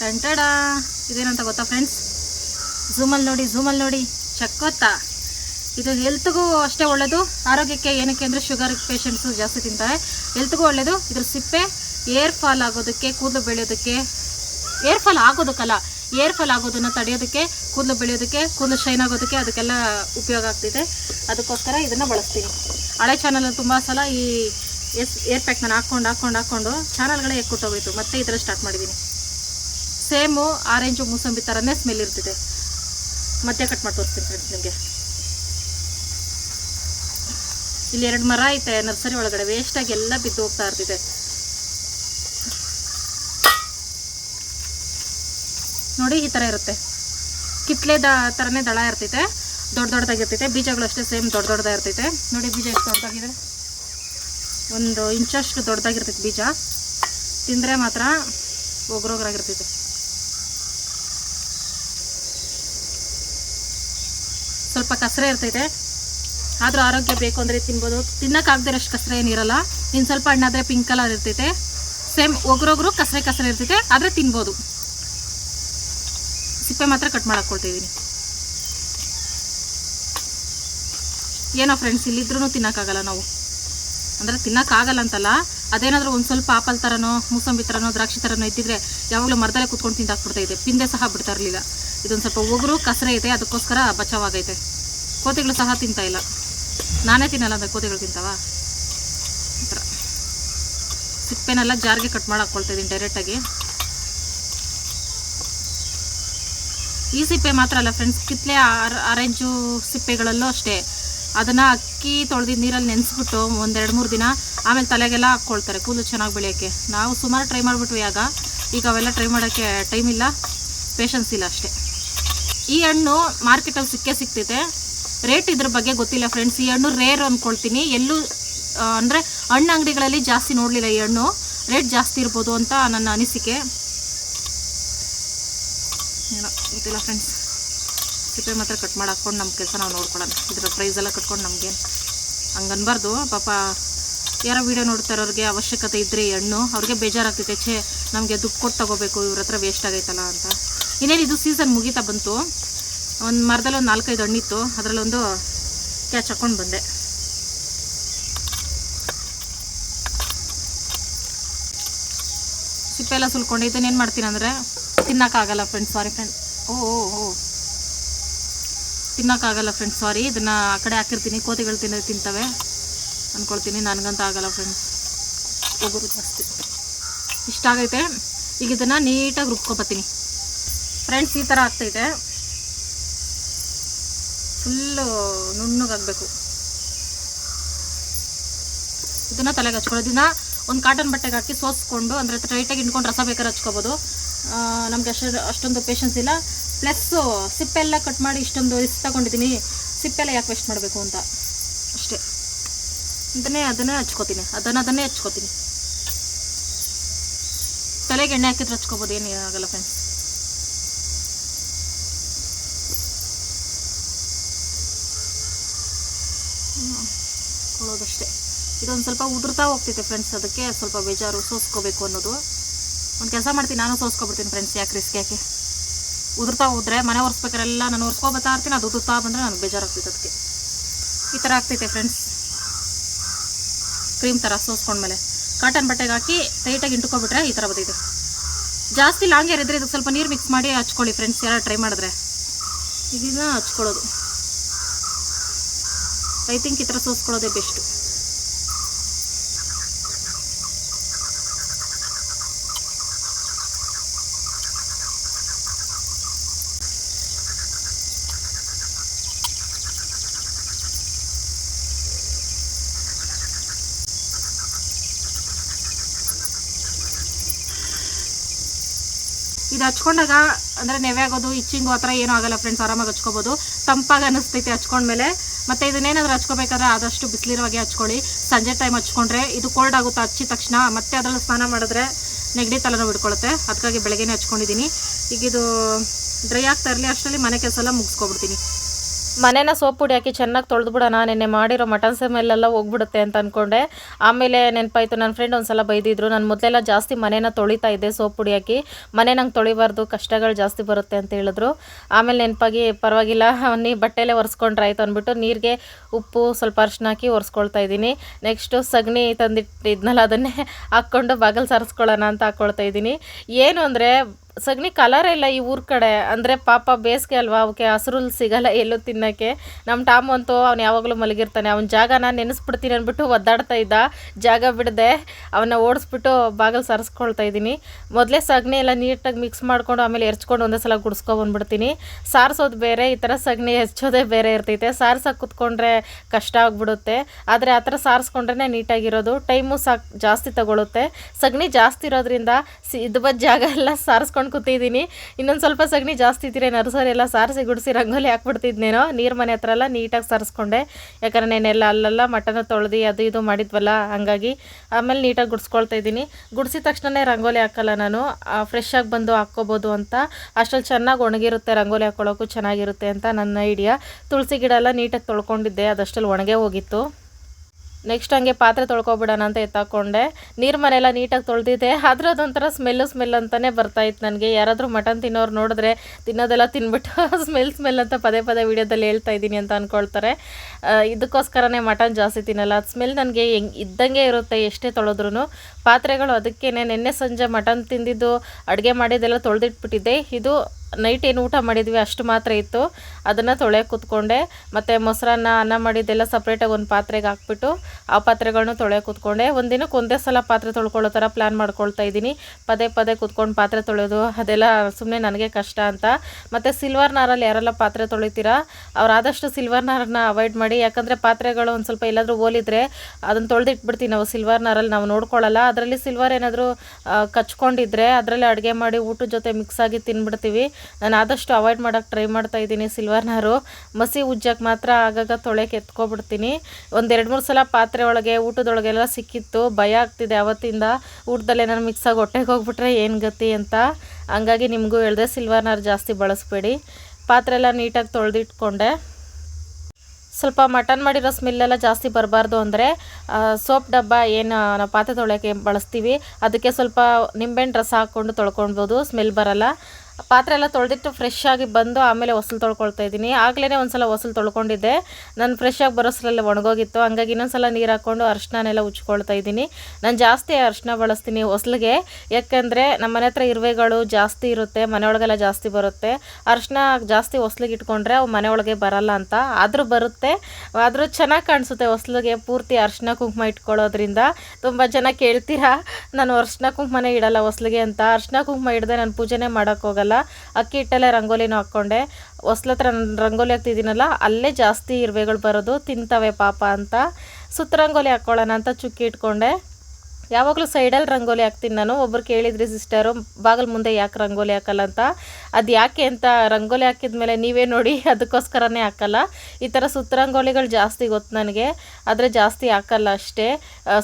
ಟಂಟಡ ಇದೇನಂತ ಗೊತ್ತಾ ಫ್ರೆಂಡ್ಸ್ ಝೂಮಲ್ಲಿ ನೋಡಿ ಝೂಮಲ್ಲಿ ನೋಡಿ. ಚಕ್ಕೊತ್ತ. ಇದು ಹೆಲ್ತ್ಗೂ ಅಷ್ಟೇ ಒಳ್ಳೆಯದು ಆರೋಗ್ಯಕ್ಕೆ ಏನಕ್ಕೆ ಅಂದರೆ ಶುಗರ್ ಪೇಷಂಟ್ಸು ಜಾಸ್ತಿ ತಿಂತಾರೆ. ಹೆಲ್ತ್ಗೂ ಒಳ್ಳೆಯದು ಇದ್ರ ಸಿಪ್ಪೆ ಏರ್ ಫಾಲ್ ಆಗೋದಕ್ಕೆ, ಕೂದಲು ಬೆಳೆಯೋದಕ್ಕೆ. ಏರ್ ಫಾಲ್ ಆಗೋದಕ್ಕಲ್ಲ ಏರ್ ಫಾಲ್ ಆಗೋದನ್ನು ತಡೆಯೋದಕ್ಕೆ, ಕೂದಲು ಬೆಳೆಯೋದಕ್ಕೆ, ಕೂದಲು ಶೈನ್ ಆಗೋದಕ್ಕೆ ಅದಕ್ಕೆಲ್ಲ ಉಪಯೋಗ ಆಗ್ತಿದೆ. ಅದಕ್ಕೋಸ್ಕರ ಇದನ್ನು ಬಳಸ್ತೀನಿ. ಹಳೆ ಚಾನಲಲ್ಲಿ ತುಂಬ ಸಲ ಈ ಎಸ್ ಏರ್ ಪ್ಯಾಕ್ ನಾನು ಹಾಕ್ಕೊಂಡು ಹಾಕ್ಕೊಂಡು ಹಾಕ್ಕೊಂಡು ಚಾನಲ್ಗಳೇ ಎಕ್ಕುಟ್ಟೋಗೋಯ್ತು ಮತ್ತೆ ಈ ಥರ ಸ್ಟಾರ್ಟ್ ಮಾಡಿದ್ದೀನಿ ಸೇಮು ಆರೆಂಜು ಮೂಸಂಬಿ ಥರನೇ ಸ್ಮೆಲ್ ಇರ್ತಿದೆ. ಮತ್ತೆ ಕಟ್ ಮಾಡಿ ತೋರಿಸ್ತೀನಿ ಫ್ರೆಂಡ್ಸ್ ನಿಮಗೆ. ಇಲ್ಲಿ ಎರಡು ಮರ ಐತೆ ನರ್ಸರಿ ಒಳಗಡೆ ವೇಸ್ಟಾಗಿ ಎಲ್ಲ ಬಿದ್ದು ಹೋಗ್ತಾ ಇರ್ತಿದೆ. ನೋಡಿ ಈ ಥರ ಇರುತ್ತೆ. ಕಿತ್ಲೆ ದ, ಥರನೇ ದಳ ಇರ್ತೈತೆ. ದೊಡ್ಡ ದೊಡ್ಡದಾಗಿರ್ತೈತೆ. ಬೀಜಗಳು ಅಷ್ಟೇ ಸೇಮ್ ದೊಡ್ಡ ದೊಡ್ಡದಾಗಿರ್ತೈತೆ. ನೋಡಿ ಬೀಜ ಎಷ್ಟು ದೊಡ್ಡದಾಗಿದೆ. ಒಂದು ಇಂಚಷ್ಟು ದೊಡ್ಡದಾಗಿರ್ತೈತೆ ಬೀಜ. ತಿಂದರೆ ಮಾತ್ರ ಒಗ್ರೋಗ್ರಾಗಿರ್ತೈತೆ. ಸ್ವಲ್ಪ ಕಸರೆ ಇರ್ತೈತೆ. ಆದರೂ ಆರೋಗ್ಯ ಬೇಕು ಅಂದರೆ ತಿನ್ಬೋದು. ತಿನ್ನೋಕ್ಕಾಗದಿರೋಷ್ಟು ಕಸರೆ ಏನಿರಲ್ಲ ಇನ್ನು ಸ್ವಲ್ಪ ಹಣ್ಣಾದರೆ ಪಿಂಕ್ ಕಲರ್ ಇರ್ತೈತೆ. ಸೇಮ್ ಒಗ್ರೊಗ್ರು ಕಸರೆ ಕಸರೆ ಇರ್ತೈತೆ. ಆದರೆ ತಿನ್ಬೋದು. ಸಿಪ್ಪೆ ಮಾತ್ರ ಕಟ್ ಮಾಡಾಕೊಳ್ತಿದ್ದೀನಿ ಏನೋ ಫ್ರೆಂಡ್ಸ್ ಇಲ್ಲಿದ್ರೂ ತಿನ್ನೋಕ್ಕಾಗಲ್ಲ ನಾವು. ಅಂದರೆ ತಿನ್ನೋಕ್ಕಾಗಲ್ಲ ಅಂತಲ್ಲ ಅದೇನಾದರೂ ಒಂದು ಸ್ವಲ್ಪ ಆಪಲ್ ಥರನೋ ಮೂಸಂಬಿ ಥರನೋ ದ್ರಾಕ್ಷಿ ಥರನೋ ಇದ್ದಿದ್ರೆ ಯಾವಾಗಲೂ ಮರದಲ್ಲೇ ಕುತ್ಕೊಂಡು ಇದೆ ಪಿಂದೆ ಸಹ ಬಿಡ್ತಾ ಇರಲಿಲ್ಲ ಇದೊಂದು ಸ್ವಲ್ಪ ಉಗುರು, ಕಸರೆ ಇದೆ, ಅದಕ್ಕೋಸ್ಕರ ಬಚಾವಾಗೈತೆ. ಕೋತಿಗಳು ಸಹ ತಿಂತಾ ಇಲ್ಲ. ನಾನೇ ತಿನ್ನಲ್ಲ ಅಂದರೆ ಕೋತಿಗಳು ತಿಂತಾವ? ಸಿಪ್ಪೆನೆಲ್ಲ ಜಾರ್ಗೆ ಕಟ್ ಮಾಡಿ ಹಾಕ್ಕೊಳ್ತಾ ಇದ್ದೀನಿ ಡೈರೆಕ್ಟಾಗಿ. ಈ ಸಿಪ್ಪೆ ಮಾತ್ರ ಅಲ್ಲ ಫ್ರೆಂಡ್ಸ್ ಕಿತ್ಲೆ ಆರ್- ಆರೆಂಜು ಸಿಪ್ಪೆಗಳಲ್ಲೂ ಅಷ್ಟೇ. ಅದನ್ನು ಅಕ್ಕಿ ತೊಳೆದಿದ್ದ ನೀರಲ್ಲಿ ನೆನೆಸ್ಬಿಟ್ಟು ಒಂದೆರಡು ಮೂರು ದಿನ ಆಮೇಲೆ ತಲೆಗೆಲ್ಲ ಹಾಕ್ಕೊಳ್ತಾರೆ. ಕೂದಲು ಚೆನ್ನಾಗಿ ಬೆಳೆಯೋಕ್ಕೆ. ನಾವು ಸುಮಾರು ಟ್ರೈ ಮಾಡಿಬಿಟ್ವಿ ಆಗ. ಈಗ ಅವೆಲ್ಲ ಟ್ರೈ ಮಾಡೋಕ್ಕೆ ಟೈಮ್ ಇಲ್ಲ. ಪೇಷನ್ಸ್ ಇಲ್ಲ ಅಷ್ಟೇ. ಈ ಹಣ್ಣು ಮಾರ್ಕೆಟಲ್ಲಿ ಸಿಕ್ಕೇ ಸಿಗ್ತೈತೆ ರೇಟ್ ಇದ್ರ ಬಗ್ಗೆ ಗೊತ್ತಿಲ್ಲ ಫ್ರೆಂಡ್ಸ್ ಈ ಹಣ್ಣು ರೇರ್ ಅಂದ್ಕೊಳ್ತೀನಿ ಎಲ್ಲೂ ಅಂದರೆ ಹಣ್ಣು ಅಂಗಡಿಗಳಲ್ಲಿ ಜಾಸ್ತಿ ನೋಡಲಿಲ್ಲ ಈ ಹಣ್ಣು. ರೇಟ್ ಜಾಸ್ತಿ ಇರ್ಬೋದು ಅಂತ ನನ್ನ ಅನಿಸಿಕೆ. ಗೊತ್ತಿಲ್ಲ ಫ್ರೆಂಡ್ಸ್ ಸಿಪ್ಪೆ ಮಾತ್ರ ಕಟ್ ಮಾಡಿ ಹಾಕ್ಕೊಂಡು ನಮ್ಮ ಕೆಲಸ ನಾವು ನೋಡ್ಕೊಳ್ಳೋಣ. ಇದರ ಪ್ರೈಸ್ ಎಲ್ಲ ಕಟ್ಕೊಂಡು ನಮಗೇನು ಹಂಗನ್ಬಾರ್ದು. ಪಾಪ ಯಾರೋ ವೀಡಿಯೋ ನೋಡ್ತಾ ಇರೋರಿಗೆ ಅವಶ್ಯಕತೆ ಇದ್ದರೆ ಹೆಣ್ಣು ಹಣ್ಣು ಅವ್ರಿಗೆ ಬೇಜಾರಾಗ್ತೈತೆ, ಛೇ, ನಮಗೆ ದುಡ್ಡು ಕೊಟ್ಟು ತಗೋಬೇಕು, ಇವ್ರ ಹತ್ರ ವೇಸ್ಟ್ ಆಗೈತಲ್ಲ ಅಂತ. ಇನ್ನೇನು ಇದು ಸೀಸನ್ ಮುಗೀತಾ ಬಂತು. ಒಂದು ಮರದಲ್ಲಿ ಒಂದು ನಾಲ್ಕೈದು ಹಣ್ಣಿತ್ತು. ಅದರಲ್ಲೊಂದು ಕ್ಯಾಚ್ ಹಾಕ್ಕೊಂಡು ಬಂದೆ. ಸಿಪ್ಪೆ ಎಲ್ಲ ಸುಲ್ಕೊಂಡು ಇದನ್ನೇನು ಮಾಡ್ತೀನಿ ಅಂದರೆ ತಿನ್ನೋಕ್ಕಾಗಲ್ಲ ಫ್ರೆಂಡ್ಸ್ ಸಾರಿ ಫ್ರೆಂಡ್ ಓ ಓ ಓ. ತಿನ್ನೋಕ್ಕಾಗಲ್ಲ ಫ್ರೆಂಡ್ಸ್ ಸಾರಿ ಇದನ್ನು ಆ ಕಡೆ ಹಾಕಿರ್ತೀನಿ, ಕೋತಿಗಳು ತಿನ್ನೋ ತಿಂತವೆ. ಅಂದ್ಕೊಳ್ತೀನಿ ನನಗಂತ ಆಗಲ್ಲ ಫ್ರೆಂಡ್ಸ್ ಒಬ್ಬರು ಜಾಸ್ತಿ. ಇಷ್ಟ ಆಗೈತೆ. ಈಗ ಇದನ್ನು ನೀಟಾಗಿ ರುಬ್ಕೊಬತ್ತೀನಿ ಫ್ರೆಂಡ್ಸ್ ಈ ಥರ ಆಗ್ತೈತೆ. ಫುಲ್ಲು ನುಣ್ಣಗಾಗಬೇಕು. ಇದನ್ನು ತಲೆಗೆ ಹಚ್ಕೊಳ್ಳೋದಿನ ಒಂದು ಕಾಟನ್ ಬಟ್ಟೆಗೆ ಹಾಕಿ ಸೋಸ್ಕೊಂಡು, ಅಂದರೆ ಟೈಟಾಗಿ ಇಟ್ಕೊಂಡು ರಸ ಬೇಕಾದ್ರೆ ಹಚ್ಕೋಬೋದು. ನಮಗೆ ಅಷ್ಟು ಅಷ್ಟೊಂದು ಪೇಷನ್ಸ್ ಇಲ್ಲ. ಪ್ಲಸ್ಸು ಸಿಪ್ಪೆಲ್ಲ ಕಟ್ ಮಾಡಿ ಇಷ್ಟೊಂದು ರಿಸ್ಕ್ ತಗೊಂಡಿದ್ದೀನಿ. ಸಿಪ್ಪೆಲ್ಲ ಯಾಕೆ ವೇಸ್ಟ್ ಮಾಡಬೇಕು ಅಂತ. ಅಷ್ಟೇ. ಅದನ್ನೇ ಅದನ್ನೇ ಹಚ್ಕೋತೀನಿ. ಅದನ್ನು ಅದನ್ನೇ ಹಚ್ಕೋತೀನಿ. ತಲೆಗೆ ಎಣ್ಣೆ ಹಾಕಿದ್ರೆ ಹಚ್ಕೋಬೋದು, ಏನು ಆಗಲ್ಲ ಫ್ರೆಂಡ್ಸ್ ಕೊಡೋದಷ್ಟೇ ಇದೊಂದು ಸ್ವಲ್ಪ ಉದುರ್ತಾ ಹೋಗ್ತೈತೆ ಫ್ರೆಂಡ್ಸ್ ಅದಕ್ಕೆ ಸ್ವಲ್ಪ ಬೇಜಾರು ಸೋಸ್ಕೋಬೇಕು ಅನ್ನೋದು. ಒಂದು ಕೆಲಸ ಮಾಡ್ತೀನಿ, ನಾನು ಸೋಸ್ಕೊಬಿಡ್ತೀನಿ ಫ್ರೆಂಡ್ಸ್ ಯಾಕೆ ರಿಸ್ಕ್ ಯಾಕೆ? ಉದುರ್ತಾ ಹೋದ್ರೆ ಮನೆ ಒರೆಸ್ಬೇಕಾರೆಲ್ಲ ನಾನು ಒರೆಸ್ಕೊಬತ್ತಾ ಇರ್ತೀನಿ, ಅದು ಉದುರ್ತಾ ಬಂದರೆ ನನಗೆ ಬೇಜಾರಾಗ್ತೈತೆ ಅದಕ್ಕೆ. ಈ ಥರ ಆಗ್ತೈತೆ ಫ್ರೆಂಡ್ಸ್ ಕ್ರೀಮ್ ಥರ ಸೋಸ್ಕೊಂಡ್ಮೇಲೆ. ಕಾಟನ್ ಬಟ್ಟೆಗೆ ಹಾಕಿ ಟೈಟಾಗಿ ಇಂಟ್ಕೊಬಿಟ್ರೆ ಈ ಥರ ಬರ್ತೈತೆ ಜಾಸ್ತಿ ಲಾಂಗ್ ಏರಿದ್ರೆ ಇದಕ್ಕೆ ಸ್ವಲ್ಪ ನೀರು ಮಿಕ್ಸ್ ಮಾಡಿ ಹಚ್ಕೊಳ್ಳಿ ಫ್ರೆಂಡ್ಸ್ ಯಾರು ಟ್ರೈ ಮಾಡಿದ್ರೆ. ಇದನ್ನ ಹಚ್ಕೊಳ್ಳೋದು. ಐ ಥಿಂಕ್ ಈ ಥರ ಸೋಸ್ಕೊಳ್ಳೋದೇ ಬೆಸ್ಟು ಹಚ್ಕೊಂಡಾಗ, ಅಂದರೆ ನೆವೆ ಆಗೋದು ಇಚ್ಚಿಂಗು ಆ ಥರ ಏನೂ ಆಗಲ್ಲ ಫ್ರೆಂಡ್ಸ್ ಆರಾಮಾಗಿ ಹಚ್ಕೋಬೋದು. ತಂಪಾಗಿ ಅನ್ನಿಸ್ತೈತೆ ಹಚ್ಕೊಂಡ್ಮೇಲೆ. ಮತ್ತು ಇದನ್ನೇನಾದರೂ ಹಚ್ಕೋಬೇಕಾದ್ರೆ ಆದಷ್ಟು ಬಿಸಿಲಿರುವಾಗೆ ಹಚ್ಕೊಳ್ಳಿ. ಸಂಜೆ ಟೈಮ್ ಹಚ್ಕೊಂಡ್ರೆ ಇದು ಕೋಲ್ಡ್ ಆಗುತ್ತೆ ಹಚ್ಚಿದ ತಕ್ಷಣ, ಮತ್ತೆ ಅದರಲ್ಲಿ ಸ್ನಾನ ಮಾಡಿದ್ರೆ ನೆಗಡಿ ತಲೆನೋವು ಬಿಡ್ಕೊಳುತ್ತೆ ಅದಕ್ಕಾಗಿ ಬೆಳಗ್ಗೆನೇ ಹಚ್ಕೊಂಡಿದ್ದೀನಿ. ಈಗ ಇದು ಡ್ರೈ ಆಗ್ತಾ ಇರಲಿ, ಅಷ್ಟರಲ್ಲಿ ಮನೆ ಕೆಲಸ ಎಲ್ಲ ಮುಗಿಸ್ಕೊಬಿಡ್ತೀನಿ. ಮನೇನ ಸೋಪ್ ಪುಡಿ ಹಾಕಿ ಚೆನ್ನಾಗಿ ತೊಳೆದ್ಬಿಡೋಣ ನಿನ್ನೆ ಮಾಡಿರೋ ಮಟನ್ ಸ್ಮೆಲ್ಲೆಲ್ಲ ಹೋಗ್ಬಿಡುತ್ತೆ ಅಂತ ಅಂದ್ಕೊಂಡೆ ಆಮೇಲೆ ನೆನಪಾಯಿತು ನನ್ನ ಫ್ರೆಂಡ್ ಒಂದ್ಸಲ ಬೈದಿದ್ರು, ನಾನು ಮೊದಲೆಲ್ಲ ಜಾಸ್ತಿ ಮನೇನ ತೊಳಿತಾ ಇದ್ದೆ ಸೋಪ್ ಪುಡಿ ಹಾಕಿ. ಮನೆ ನಂಗೆ ತೊಳಿಬಾರ್ದು, ಕಷ್ಟಗಳು ಜಾಸ್ತಿ ಬರುತ್ತೆ ಅಂತ ಹೇಳಿದ್ರು. ಆಮೇಲೆ ನೆನಪಾಗಿ, ಪರವಾಗಿಲ್ಲ, ನೀ ಬಟ್ಟೆಲೆ ಒರೆಸ್ಕೊಂಡ್ರೆ ಆಯಿತು ಅಂದ್ಬಿಟ್ಟು ನೀರಿಗೆ ಉಪ್ಪು, ಸ್ವಲ್ಪ ಅರ್ಶಿನ ಹಾಕಿ ಒರೆಸ್ಕೊಳ್ತಾ ಇದ್ದೀನಿ. ನೆಕ್ಸ್ಟು ಸಗಣಿ ತಂದಿಟ್ಟಿದ್ನಲ್ಲ, ಅದನ್ನೇ ಹಾಕ್ಕೊಂಡು ಬಾಗಲ್ ಸರಿಸ್ಕೊಳ್ಳೋಣ ಅಂತ ಹಾಕ್ಕೊಳ್ತಾ ಇದ್ದೀನಿ. ಏನು ಅಂದರೆ ಸಗಣಿ ಕಲರ್ ಇಲ್ಲ ಈ ಊರ ಕಡೆ, ಅಂದರೆ ಪಾಪ ಬೇಸಿಗೆ ಅಲ್ವಾ ಅವಕ್ಕೆ ಹಸ್ರಲ್ಲಿ ಸಿಗಲ್ಲ ಎಲ್ಲೂ ತಿನ್ನೋಕ್ಕೆ. ನಮ್ಮ ಟಾಮ್ ಅಂತೂ ಅವ್ನು ಯಾವಾಗಲೂ ಮಲಗಿರ್ತಾನೆ. ಅವ್ನ ಜಾಗನ ನೆನೆಸ್ಬಿಡ್ತೀನಿ ಅಂದ್ಬಿಟ್ಟು ಒದ್ದಾಡ್ತಾ ಇದ್ದ. ಜಾಗ ಬಿಡದೆ ಅವನ್ನ ಓಡಿಸ್ಬಿಟ್ಟು ಬಾಗಲ್ ಸಾರಿಸ್ಕೊಳ್ತಾ ಇದ್ದೀನಿ. ಮೊದಲೇ ಸಗಣಿ ಎಲ್ಲ ನೀಟಾಗಿ ಮಿಕ್ಸ್ ಮಾಡ್ಕೊಂಡು ಆಮೇಲೆ ಎರ್ಚ್ಕೊಂಡು ಒಂದೇ ಸಲ ಗುಡಿಸ್ಕೊಬಂದ್ಬಿಡ್ತೀನಿ ಸಾರಿಸೋದು ಬೇರೆ, ಈ ಥರ ಸಗಣಿ ಹೆಚ್ಚೋದೇ ಬೇರೆ ಇರ್ತೈತೆ. ಸಾರ್ಸಕ್ಕೆ ಕುತ್ಕೊಂಡ್ರೆ ಕಷ್ಟ ಆಗಿಬಿಡುತ್ತೆ. ಆದರೆ ಆ ಥರ ಸಾರಿಸ್ಕೊಂಡ್ರೆ ನೀಟಾಗಿರೋದು. ಟೈಮು ಸಾಕು ಜಾಸ್ತಿ ತಗೊಳುತ್ತೆ. ಸಗಣಿ ಜಾಸ್ತಿ ಇರೋದ್ರಿಂದ ಸಿ ಇದು ಜಾಗ ಎಲ್ಲ ಸಾರಿಸ್ಕೊಂಡು ಕೂತಿದ್ದೀನಿ ಇನ್ನೊಂದು ಸ್ವಲ್ಪ ಸಗಣಿ ಜಾಸ್ತಿ ಇದ್ದೀರಿ ನರ್ಸರಿ ಎಲ್ಲ ಸಾರಿಸಿ ಗುಡಿಸಿ ರಂಗೋಲಿ ಹಾಕ್ಬಿಡ್ತಿದ್ನೇನೋ? ನೀರು ಮನೆ ಹತ್ರ ಎಲ್ಲ ನೀಟಾಗಿ ಸಾರಿಸ್ಕೊಂಡೆ. ಯಾಕಂದ್ರೆ ನೆನೆಲ್ಲ ಅಲ್ಲೆಲ್ಲ ಮಟನ ತೊಳೆದು ಅದು ಇದು ಮಾಡಿದ್ವಲ್ಲ, ಹಂಗಾಗಿ ಆಮೇಲೆ ನೀಟಾಗಿ ಗುಡಿಸ್ಕೊಳ್ತಾ ಇದ್ದೀನಿ. ಗುಡಿಸಿದ ತಕ್ಷಣನೇ ರಂಗೋಲಿ ಹಾಕಲ್ಲ ನಾನು. ಫ್ರೆಶ್ ಬಂದು ಹಾಕ್ಕೋಬೋದು ಅಂತ. ಅಷ್ಟಲ್ಲಿ ಚೆನ್ನಾಗಿ ಒಣಗಿರುತ್ತೆ ರಂಗೋಲಿ ಹಾಕ್ಕೊಳ್ಳೋಕ್ಕೂ ಚೆನ್ನಾಗಿರುತ್ತೆ ಅಂತ ನನ್ನ ಐಡಿಯಾ ತುಳಸಿ ಗಿಡ ಎಲ್ಲ ನೀಟಾಗಿ ತೊಳ್ಕೊಂಡಿದ್ದೆ ಅದಷ್ಟಲ್ಲಿ ಒಣಗೇ ಹೋಗಿತ್ತು. ನೆಕ್ಸ್ಟ್ ಹಂಗೆ ಪಾತ್ರೆ ತೊಳ್ಕೊಬಿಡೋಣ ಅಂತ ಎತ್ತಾಕೊಂಡೆ. ನೀರು ಮನೆಲ್ಲ ನೀಟಾಗಿ ತೊಳೆದಿದ್ದೆ ಆದರೂ ಅದೊಂಥರ ಸ್ಮೆಲ್ಲು ಸ್ಮೆಲ್ ಅಂತಲೇ ಬರ್ತಾಯಿತ್ತು ನನಗೆ. ಯಾರಾದರೂ ಮಟನ್ ತಿನ್ನೋರು ನೋಡಿದ್ರೆ ತಿನ್ನೋದೆಲ್ಲ ತಿನ್ಬಿಟ್ಟು [LAUGHS] ಸ್ಮೆಲ್ ಸ್ಮೆಲ್ ಅಂತ ಪದೇ ಪದೇ ವೀಡಿಯೋದಲ್ಲಿ ಹೇಳ್ತಾ ಇದ್ದೀನಿ ಅಂತ ಅಂದ್ಕೊಳ್ತಾರೆ ಇದಕ್ಕೋಸ್ಕರನೇ ಮಟನ್ ಜಾಸ್ತಿ ತಿನ್ನಲ್ಲ. ಅದು ಸ್ಮೆಲ್ ನನಗೆ ಹೆಂಗೆ ಇದ್ದಂಗೆ ಇರುತ್ತೆ ಎಷ್ಟೇ ತೊಳೆದ್ರೂ ಪಾತ್ರೆಗಳು ಅದಕ್ಕೇ ನಿನ್ನೆ ಸಂಜೆ ಮಟನ್ ತಿಂದಿದ್ದು, ಅಡುಗೆ ಮಾಡಿದ್ದೆಲ್ಲ ತೊಳೆದಿಟ್ಬಿಟ್ಟಿದ್ದೆ. ಇದು ನೈಟ್ ಏನು ಊಟ ಮಾಡಿದ್ವಿ, ಅಷ್ಟು ಮಾತ್ರ ಇತ್ತು. ಅದನ್ನು ತೊಳೆ ಕೂತ್ಕೊಂಡೆ. ಮತ್ತು ಮೊಸರನ್ನ, ಅನ್ನ ಮಾಡಿದ್ದೆಲ್ಲ ಸಪ್ರೇಟಾಗಿ ಒಂದು ಪಾತ್ರೆಗೆ ಹಾಕ್ಬಿಟ್ಟು ಆ ಪಾತ್ರೆಗಳನ್ನೂ ತೊಳೆ ಕೂತ್ಕೊಂಡೆ. ಒಂದಿನಕ್ಕೆ ದಿನಕ್ಕೆ ಒಂದೇ ಸಲ ಪಾತ್ರೆ ತೊಳ್ಕೊಳ್ಳೋ ಥರ ಪ್ಲ್ಯಾನ್ ಮಾಡ್ಕೊಳ್ತಾ ಇದ್ದೀನಿ. ಪದೇ ಪದೇ ಕೂತ್ಕೊಂಡು ಪಾತ್ರೆ ತೊಳೆಯೋದು, ಅದೆಲ್ಲ ಸುಮ್ಮನೆ ನನಗೆ ಕಷ್ಟ ಅಂತ. ಮತ್ತು ಸಿಲ್ವರ್ ನಾರಲ್ಲಿ ಯಾರೆಲ್ಲ ಪಾತ್ರೆ ತೊಳಿತೀರಾ, ಅವ್ರು ಆದಷ್ಟು ಸಿಲ್ವರ್ ನಾರನ್ನ ಅವಾಯ್ಡ್ ಮಾಡಿ. ಯಾಕಂದರೆ ಪಾತ್ರೆಗಳು ಒಂದು ಸ್ವಲ್ಪ ಎಲ್ಲಾದರೂ ಓಲಿದ್ರೆ ಅದನ್ನು ತೊಳೆದಿಟ್ಬಿಡ್ತೀವಿ ನಾವು. ಸಿಲ್ವರ್ ನಾರಲ್ಲಿ ನಾವು ನೋಡ್ಕೊಳ್ಳಲ್ಲ ಅದರಲ್ಲಿ ಸಿಲ್ವರ್ ಏನಾದರೂ ಕಚ್ಕೊಂಡಿದ್ರೆ ಅದರಲ್ಲಿ ಅಡುಗೆ ಮಾಡಿ ಊಟದ ಜೊತೆ ಮಿಕ್ಸ್ ಆಗಿ ತಿನ್ಬಿಡ್ತೀವಿ. ನಾನು ಆದಷ್ಟು ಅವಾಯ್ಡ್ ಮಾಡೋಕ್ಕೆ ಟ್ರೈ ಮಾಡ್ತಾ ಇದ್ದೀನಿ ಸಿಲ್ವರ್ನಾರು. ಮಸಿ ಉಜ್ಜಕ್ಕೆ ಮಾತ್ರ ಆಗಾಗ ತೊಳೆಕ್ಕೆ ಎತ್ಕೊಬಿಡ್ತೀನಿ ಒಂದು ಎರಡು ಮೂರು ಸಲ ಪಾತ್ರೆ ಒಳಗೆ, ಊಟದೊಳಗೆಲ್ಲ ಸಿಕ್ಕಿತ್ತು. ಭಯ ಆಗ್ತಿದೆ ಅವತ್ತಿಂದ. ಊಟದಲ್ಲೇ ನಾನು ಮಿಕ್ಸಾಗಿ ಹೊಟ್ಟೆಗೆ ಹೋಗ್ಬಿಟ್ರೆ ಏನು ಗತಿ ಅಂತ. ಹಂಗಾಗಿ ನಿಮಗೂ ಹೇಳಿದೆ, ಸಿಲ್ವರ್ನಾರು ಜಾಸ್ತಿ ಬಳಸಬೇಡಿ. ಪಾತ್ರೆ ಎಲ್ಲ ನೀಟಾಗಿ ತೊಳೆದಿಟ್ಕೊಂಡೆ. ಸ್ವಲ್ಪ ಮಟನ್ ಮಾಡಿರೋ ಸ್ಮೆಲ್ಲೆಲ್ಲ ಜಾಸ್ತಿ ಬರಬಾರ್ದು ಅಂದರೆ ಸೋಪ್ ಡಬ್ಬ ಏನು ನಾವು ಪಾತ್ರೆ ತೊಳೆಯೋಕ್ಕೆ ಬಳಸ್ತೀವಿ. ಅದಕ್ಕೆ ಸ್ವಲ್ಪ ನಿಂಬೆಹಣ್ಣು ರಸ ಹಾಕ್ಕೊಂಡು ತೊಳ್ಕೊಳ್ಬೋದು. ಸ್ಮೆಲ್ ಬರಲ್ಲ. ಪಾತ್ರೆ ಎಲ್ಲ ತೊಳೆದಿಟ್ಟು ಫ್ರೆಶ್ ಆಗಿ ಬಂದು ಆಮೇಲೆ ಹೊಸಲು ತೊಳ್ಕೊಳ್ತಾ ಇದ್ದೀನಿ. ಆಗಲೇ ಒಂದು ಸಲ ಹೊಸಲು ತೊಳ್ಕೊಂಡಿದ್ದೆ. ನಾನು ಫ್ರೆಶ್ ಆಗಿ ಬರೋಸ್ರಲ್ಲಿ ಒಣಗೋಗಿತ್ತು. ಹಂಗಾಗಿ ಇನ್ನೊಂದು ನೀರು ಹಾಕ್ಕೊಂಡು ಅರ್ಶಿನನೆಲ್ಲ ಉಚ್ಕೊಳ್ತಾ ಇದ್ದೀನಿ. ನಾನು ಜಾಸ್ತಿ ಅರ್ಶಿನ ಬಳಸ್ತೀನಿ ಹೊಸಲಿಗೆ ಯಾಕೆಂದರೆ ನಮ್ಮ ಮನೆ ಹತ್ರ ಇರುವೆಗಳು ಜಾಸ್ತಿ ಇರುತ್ತೆ, ಮನೆಯೊಳಗೆಲ್ಲ ಜಾಸ್ತಿ ಬರುತ್ತೆ. ಅರ್ಶಿನ ಜಾಸ್ತಿ ಹೊಸ್ಲಿಗೆ ಇಟ್ಕೊಂಡ್ರೆ ಅವು ಮನೆಯೊಳಗೆ ಬರಲ್ಲ ಅಂತ. ಆದರೂ ಬರುತ್ತೆ. ಆದರೂ ಚೆನ್ನಾಗಿ ಕಾಣಿಸುತ್ತೆ ಹೊಸ್ಲಿಗೆ ಪೂರ್ತಿ ಅರ್ಶಿನ ಕುಂಕುಮ ಇಟ್ಕೊಳ್ಳೋದ್ರಿಂದ. ತುಂಬ ಜನ ಕೇಳ್ತೀರಾ, ನಾನು ಅರ್ಶಿನ ಕುಂಕುಮನೇ ಇಡಲ್ಲ ಹೊಸ್ಲಿಗೆ ಅಂತ. ಅರ್ಶಿನ ಕುಂಕುಮ ಇಡದೆ ನಾನು ಪೂಜೆನೇ ಮಾಡೋಕ್ಕೆ ಹೋಗಲ್ಲ ಅಕ್ಕಿ ಹಿಟ್ಟಲ್ಲೇ ರಂಗೋಲಿನೂ ಹಾಕ್ಕೊಂಡೆ. ಹೊಸ್ಲ ಹತ್ರ ರಂಗೋಲಿ ಹಾಕ್ತಿದ್ದೀನಲ್ಲ, ಅಲ್ಲೇ ಜಾಸ್ತಿ ಇರುವೆಗಳು ಬರೋದು ತಿಂತವೆ ಪಾಪ ಅಂತ. ಸುತ್ತ ರಂಗೋಲಿ ಹಾಕ್ಕೊಳ್ಳೋಣ ಅಂತ ಚುಕ್ಕಿ ಇಟ್ಕೊಂಡೆ. ಯಾವಾಗಲೂ ಸೈಡಲ್ಲಿ ರಂಗೋಲಿ ಹಾಕ್ತೀನಿ ನಾನು. ಒಬ್ಬರು ಕೇಳಿದ್ರಿ ಸಿಸ್ಟರು ಬಾಗಿಲು ಮುಂದೆ ಯಾಕೆ ರಂಗೋಲಿ ಹಾಕಲ್ಲ ಅಂತ? ಅದು ಯಾಕೆ ಅಂತ ರಂಗೋಲಿ ಹಾಕಿದ ಮೇಲೆ ನೀವೇ ನೋಡಿ, ಅದಕ್ಕೋಸ್ಕರನೇ ಹಾಕಲ್ಲ. ಈ ಥರ ಸುತ್ತ ರಂಗೋಲಿಗಳು ಜಾಸ್ತಿ ಗೊತ್ತು ನನಗೆ. ಆದರೆ ಜಾಸ್ತಿ ಹಾಕಲ್ಲ ಅಷ್ಟೇ.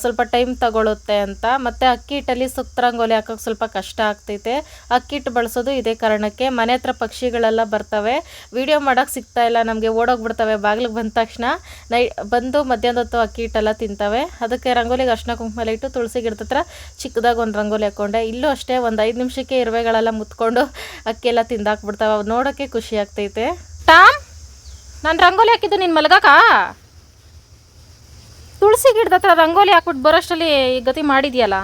ಸ್ವಲ್ಪ ಟೈಮ್ ತಗೊಳುತ್ತೆ ಅಂತ. ಮತ್ತು ಅಕ್ಕಿ ಹಿಟ್ಟಲ್ಲಿ ಸುತ್ತ ರಂಗೋಲಿ ಹಾಕೋಕೆ ಸ್ವಲ್ಪ ಕಷ್ಟ ಆಗ್ತೈತೆ. ಅಕ್ಕಿ ಹಿಟ್ಟು ಬಳಸೋದು ಇದೇ ಕಾರಣಕ್ಕೆ. ಮನೆ ಹತ್ರ ಪಕ್ಷಿಗಳೆಲ್ಲ ಬರ್ತವೆ. ವಿಡಿಯೋ ಮಾಡೋಕೆ ಸಿಗ್ತಾ ಇಲ್ಲ. ನಮಗೆ ಓಡೋಗ್ಬಿಡ್ತವೆ. ಬಾಗಿಲಿಗೆ ಬಂದ ತಕ್ಷಣ. ನೈ, ಬಂದು ಮಧ್ಯಾಹ್ನದ ಹೊತ್ತು ಅಕ್ಕಿ ಹಿಟ್ಟೆಲ್ಲ ತಿಂತವೆ. ಅದಕ್ಕೆ ರಂಗೋಲಿಗೆ ಅರ್ಶಿನ ಕುಂಕುಮ ಇಟ್ಟು ತುಳಸಿ ಗಿಡದ ಹತ್ರ ಚಿಕ್ಕದಾಗ ಒಂದು ರಂಗೋಲಿ ಹಾಕೊಂಡೆ. ಇಲ್ಲೂ ಅಷ್ಟೇ ಒಂದು ಐದು ನಿಮಿಷಕ್ಕೆ ಇರುವೆಗಳೆಲ್ಲ ಮುತ್ಕೊಂಡು ಅಕ್ಕಿ ಎಲ್ಲ ತಿಂದಾಕ್ಬಿಡ್ತಾವೆ. ಅವು ನೋಡೋಕ್ಕೆ ಖುಷಿ ಆಗ್ತೈತೆ. ಟಾಮ್ ನಾನು ರಂಗೋಲಿ ಹಾಕಿದ್ದು ನೀನು ಮಲಗಾಕ ತುಳಸಿ ಗಿಡದ ಹತ್ರ ರಂಗೋಲಿ ಹಾಕ್ಬಿಟ್ಟು ಬರೋಷ್ಟರಲ್ಲಿ ಗತಿ ಮಾಡಿದ್ಯಲ್ಲ?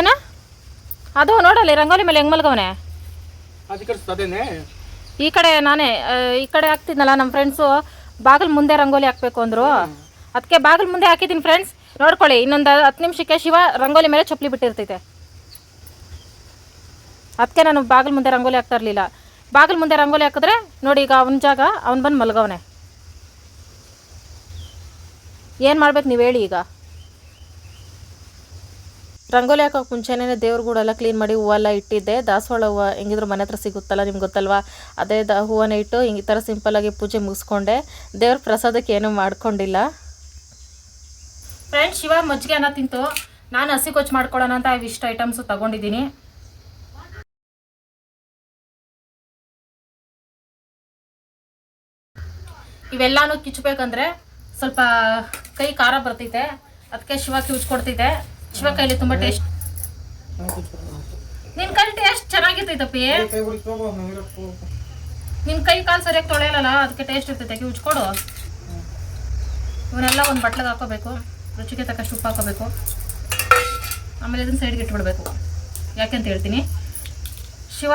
ಏನ? ಅದು ನೋಡಲ್ಲಿ ರಂಗೋಲಿ ಮೇಲೆ ಹೆಂಗ್ ಮಲ್ಗವನೆ? ಈ ಕಡೆ ನಾನೇ ಈ ಕಡೆ ಹಾಕ್ತಿದ್ನಲ್ಲ ನಮ್ಮ ಫ್ರೆಂಡ್ಸು ಬಾಗಿಲು ಮುಂದೆ ರಂಗೋಲಿ ಹಾಕ್ಬೇಕು ಅಂದರು. ಅದಕ್ಕೆ ಬಾಗಿಲು ಮುಂದೆ ಹಾಕಿದ್ದೀನಿ ಫ್ರೆಂಡ್ಸ್ ನೋಡ್ಕೊಳ್ಳಿ, ಇನ್ನೊಂದು ಹತ್ತು ನಿಮಿಷಕ್ಕೆ ಶಿವ ರಂಗೋಲಿ ಮೇಲೆ ಚಪ್ಪಲಿ ಬಿಟ್ಟಿರ್ತೈತೆ. ಅದಕ್ಕೆ ನಾನು ಬಾಗಿಲು ಮುಂದೆ ರಂಗೋಲಿ ಹಾಕ್ತಾ ಇರಲಿಲ್ಲ. ಬಾಗಿಲು ಮುಂದೆ ರಂಗೋಲಿ ಹಾಕಿದ್ರೆ ನೋಡಿ ಈಗ ಅವನ ಜಾಗ, ಅವ್ನು ಬಂದು ಮಲಗವನೆ. ಏನು ಮಾಡ್ಬೇಕು ನೀವು ಹೇಳಿ ಈಗ. ರಂಗೋಲಿ ಹಾಕೋಕೆ ಮುಂಚೆನೇ ದೇವ್ರ ಗೂಡೆಲ್ಲ ಕ್ಲೀನ್ ಮಾಡಿ ಹೂವೆಲ್ಲ ಇಟ್ಟಿದ್ದೆ. ದಾಸವಾಳ ಹೂವು ಹೆಂಗಿದ್ರು ಮನೆ ಹತ್ರ ಸಿಗುತ್ತಲ್ಲ, ನಿಮ್ಗೆ ಗೊತ್ತಲ್ವಾ? ಅದೇ ದ ಹೂವನ್ನ ಇಟ್ಟು ಹಿಂಗೆ ಈ ಥರ ಸಿಂಪಲ್ಲಾಗಿ ಪೂಜೆ ಮುಗಿಸ್ಕೊಂಡೆ. ದೇವ್ರ ಪ್ರಸಾದಕ್ಕೆ ಏನೂ ಮಾಡ್ಕೊಂಡಿಲ್ಲ. ಫ್ರೆಂಡ್ಸ್ ಶಿವ ಮಜ್ಜಿಗೆ ಅನ್ನ ತಿಂತು. ನಾನು ಹಸಿ ಕೊಚ್ಚು ಮಾಡ್ಕೊಳ್ಳೋಣ ಅಂತ ಇವಿಷ್ಟು ಐಟಮ್ಸು ತಗೊಂಡಿದ್ದೀನಿ. ಇವೆಲ್ಲಾನು ಕಿಚ್ಚಬೇಕಂದ್ರೆ ಸ್ವಲ್ಪ ಕೈ ಖಾರ ಬರ್ತೈತೆ. ಅದಕ್ಕೆ ಶಿವ ಕಿಚ್ಕೊಡ್ತೈತೆ ಶಿವ ಕೈಲಿ ತುಂಬ ಟೇಸ್ಟ್. ನಿನ್ ಕೈ ಟೇಸ್ಟ್ ಚೆನ್ನಾಗಿರ್ತೈತಪ್ಪಿ. ನಿನ್ ಕೈ ಕಾಲು ಸರಿಯಾಗಿ ತೊಳೆಯಲ್ಲ ಅದಕ್ಕೆ ಟೇಸ್ಟ್ ಇರ್ತೈತೆ. ಕಿಚ್ಕೊಡು ಇವನ್ನೆಲ್ಲ ಒಂದು ಬಟ್ಲಿಗೆ ಹಾಕೋಬೇಕು. ರುಚಿಗೆ ತಕ್ಕಷ್ಟು ಉಪ್ಪು ಹಾಕೋಬೇಕು. ಆಮೇಲೆ ಇದನ್ನ ಸೈಡ್ಗೆ ಇಟ್ಬಿಡ್ಬೇಕು. ಯಾಕೆಂತ ಹೇಳ್ತೀನಿ. ಶಿವ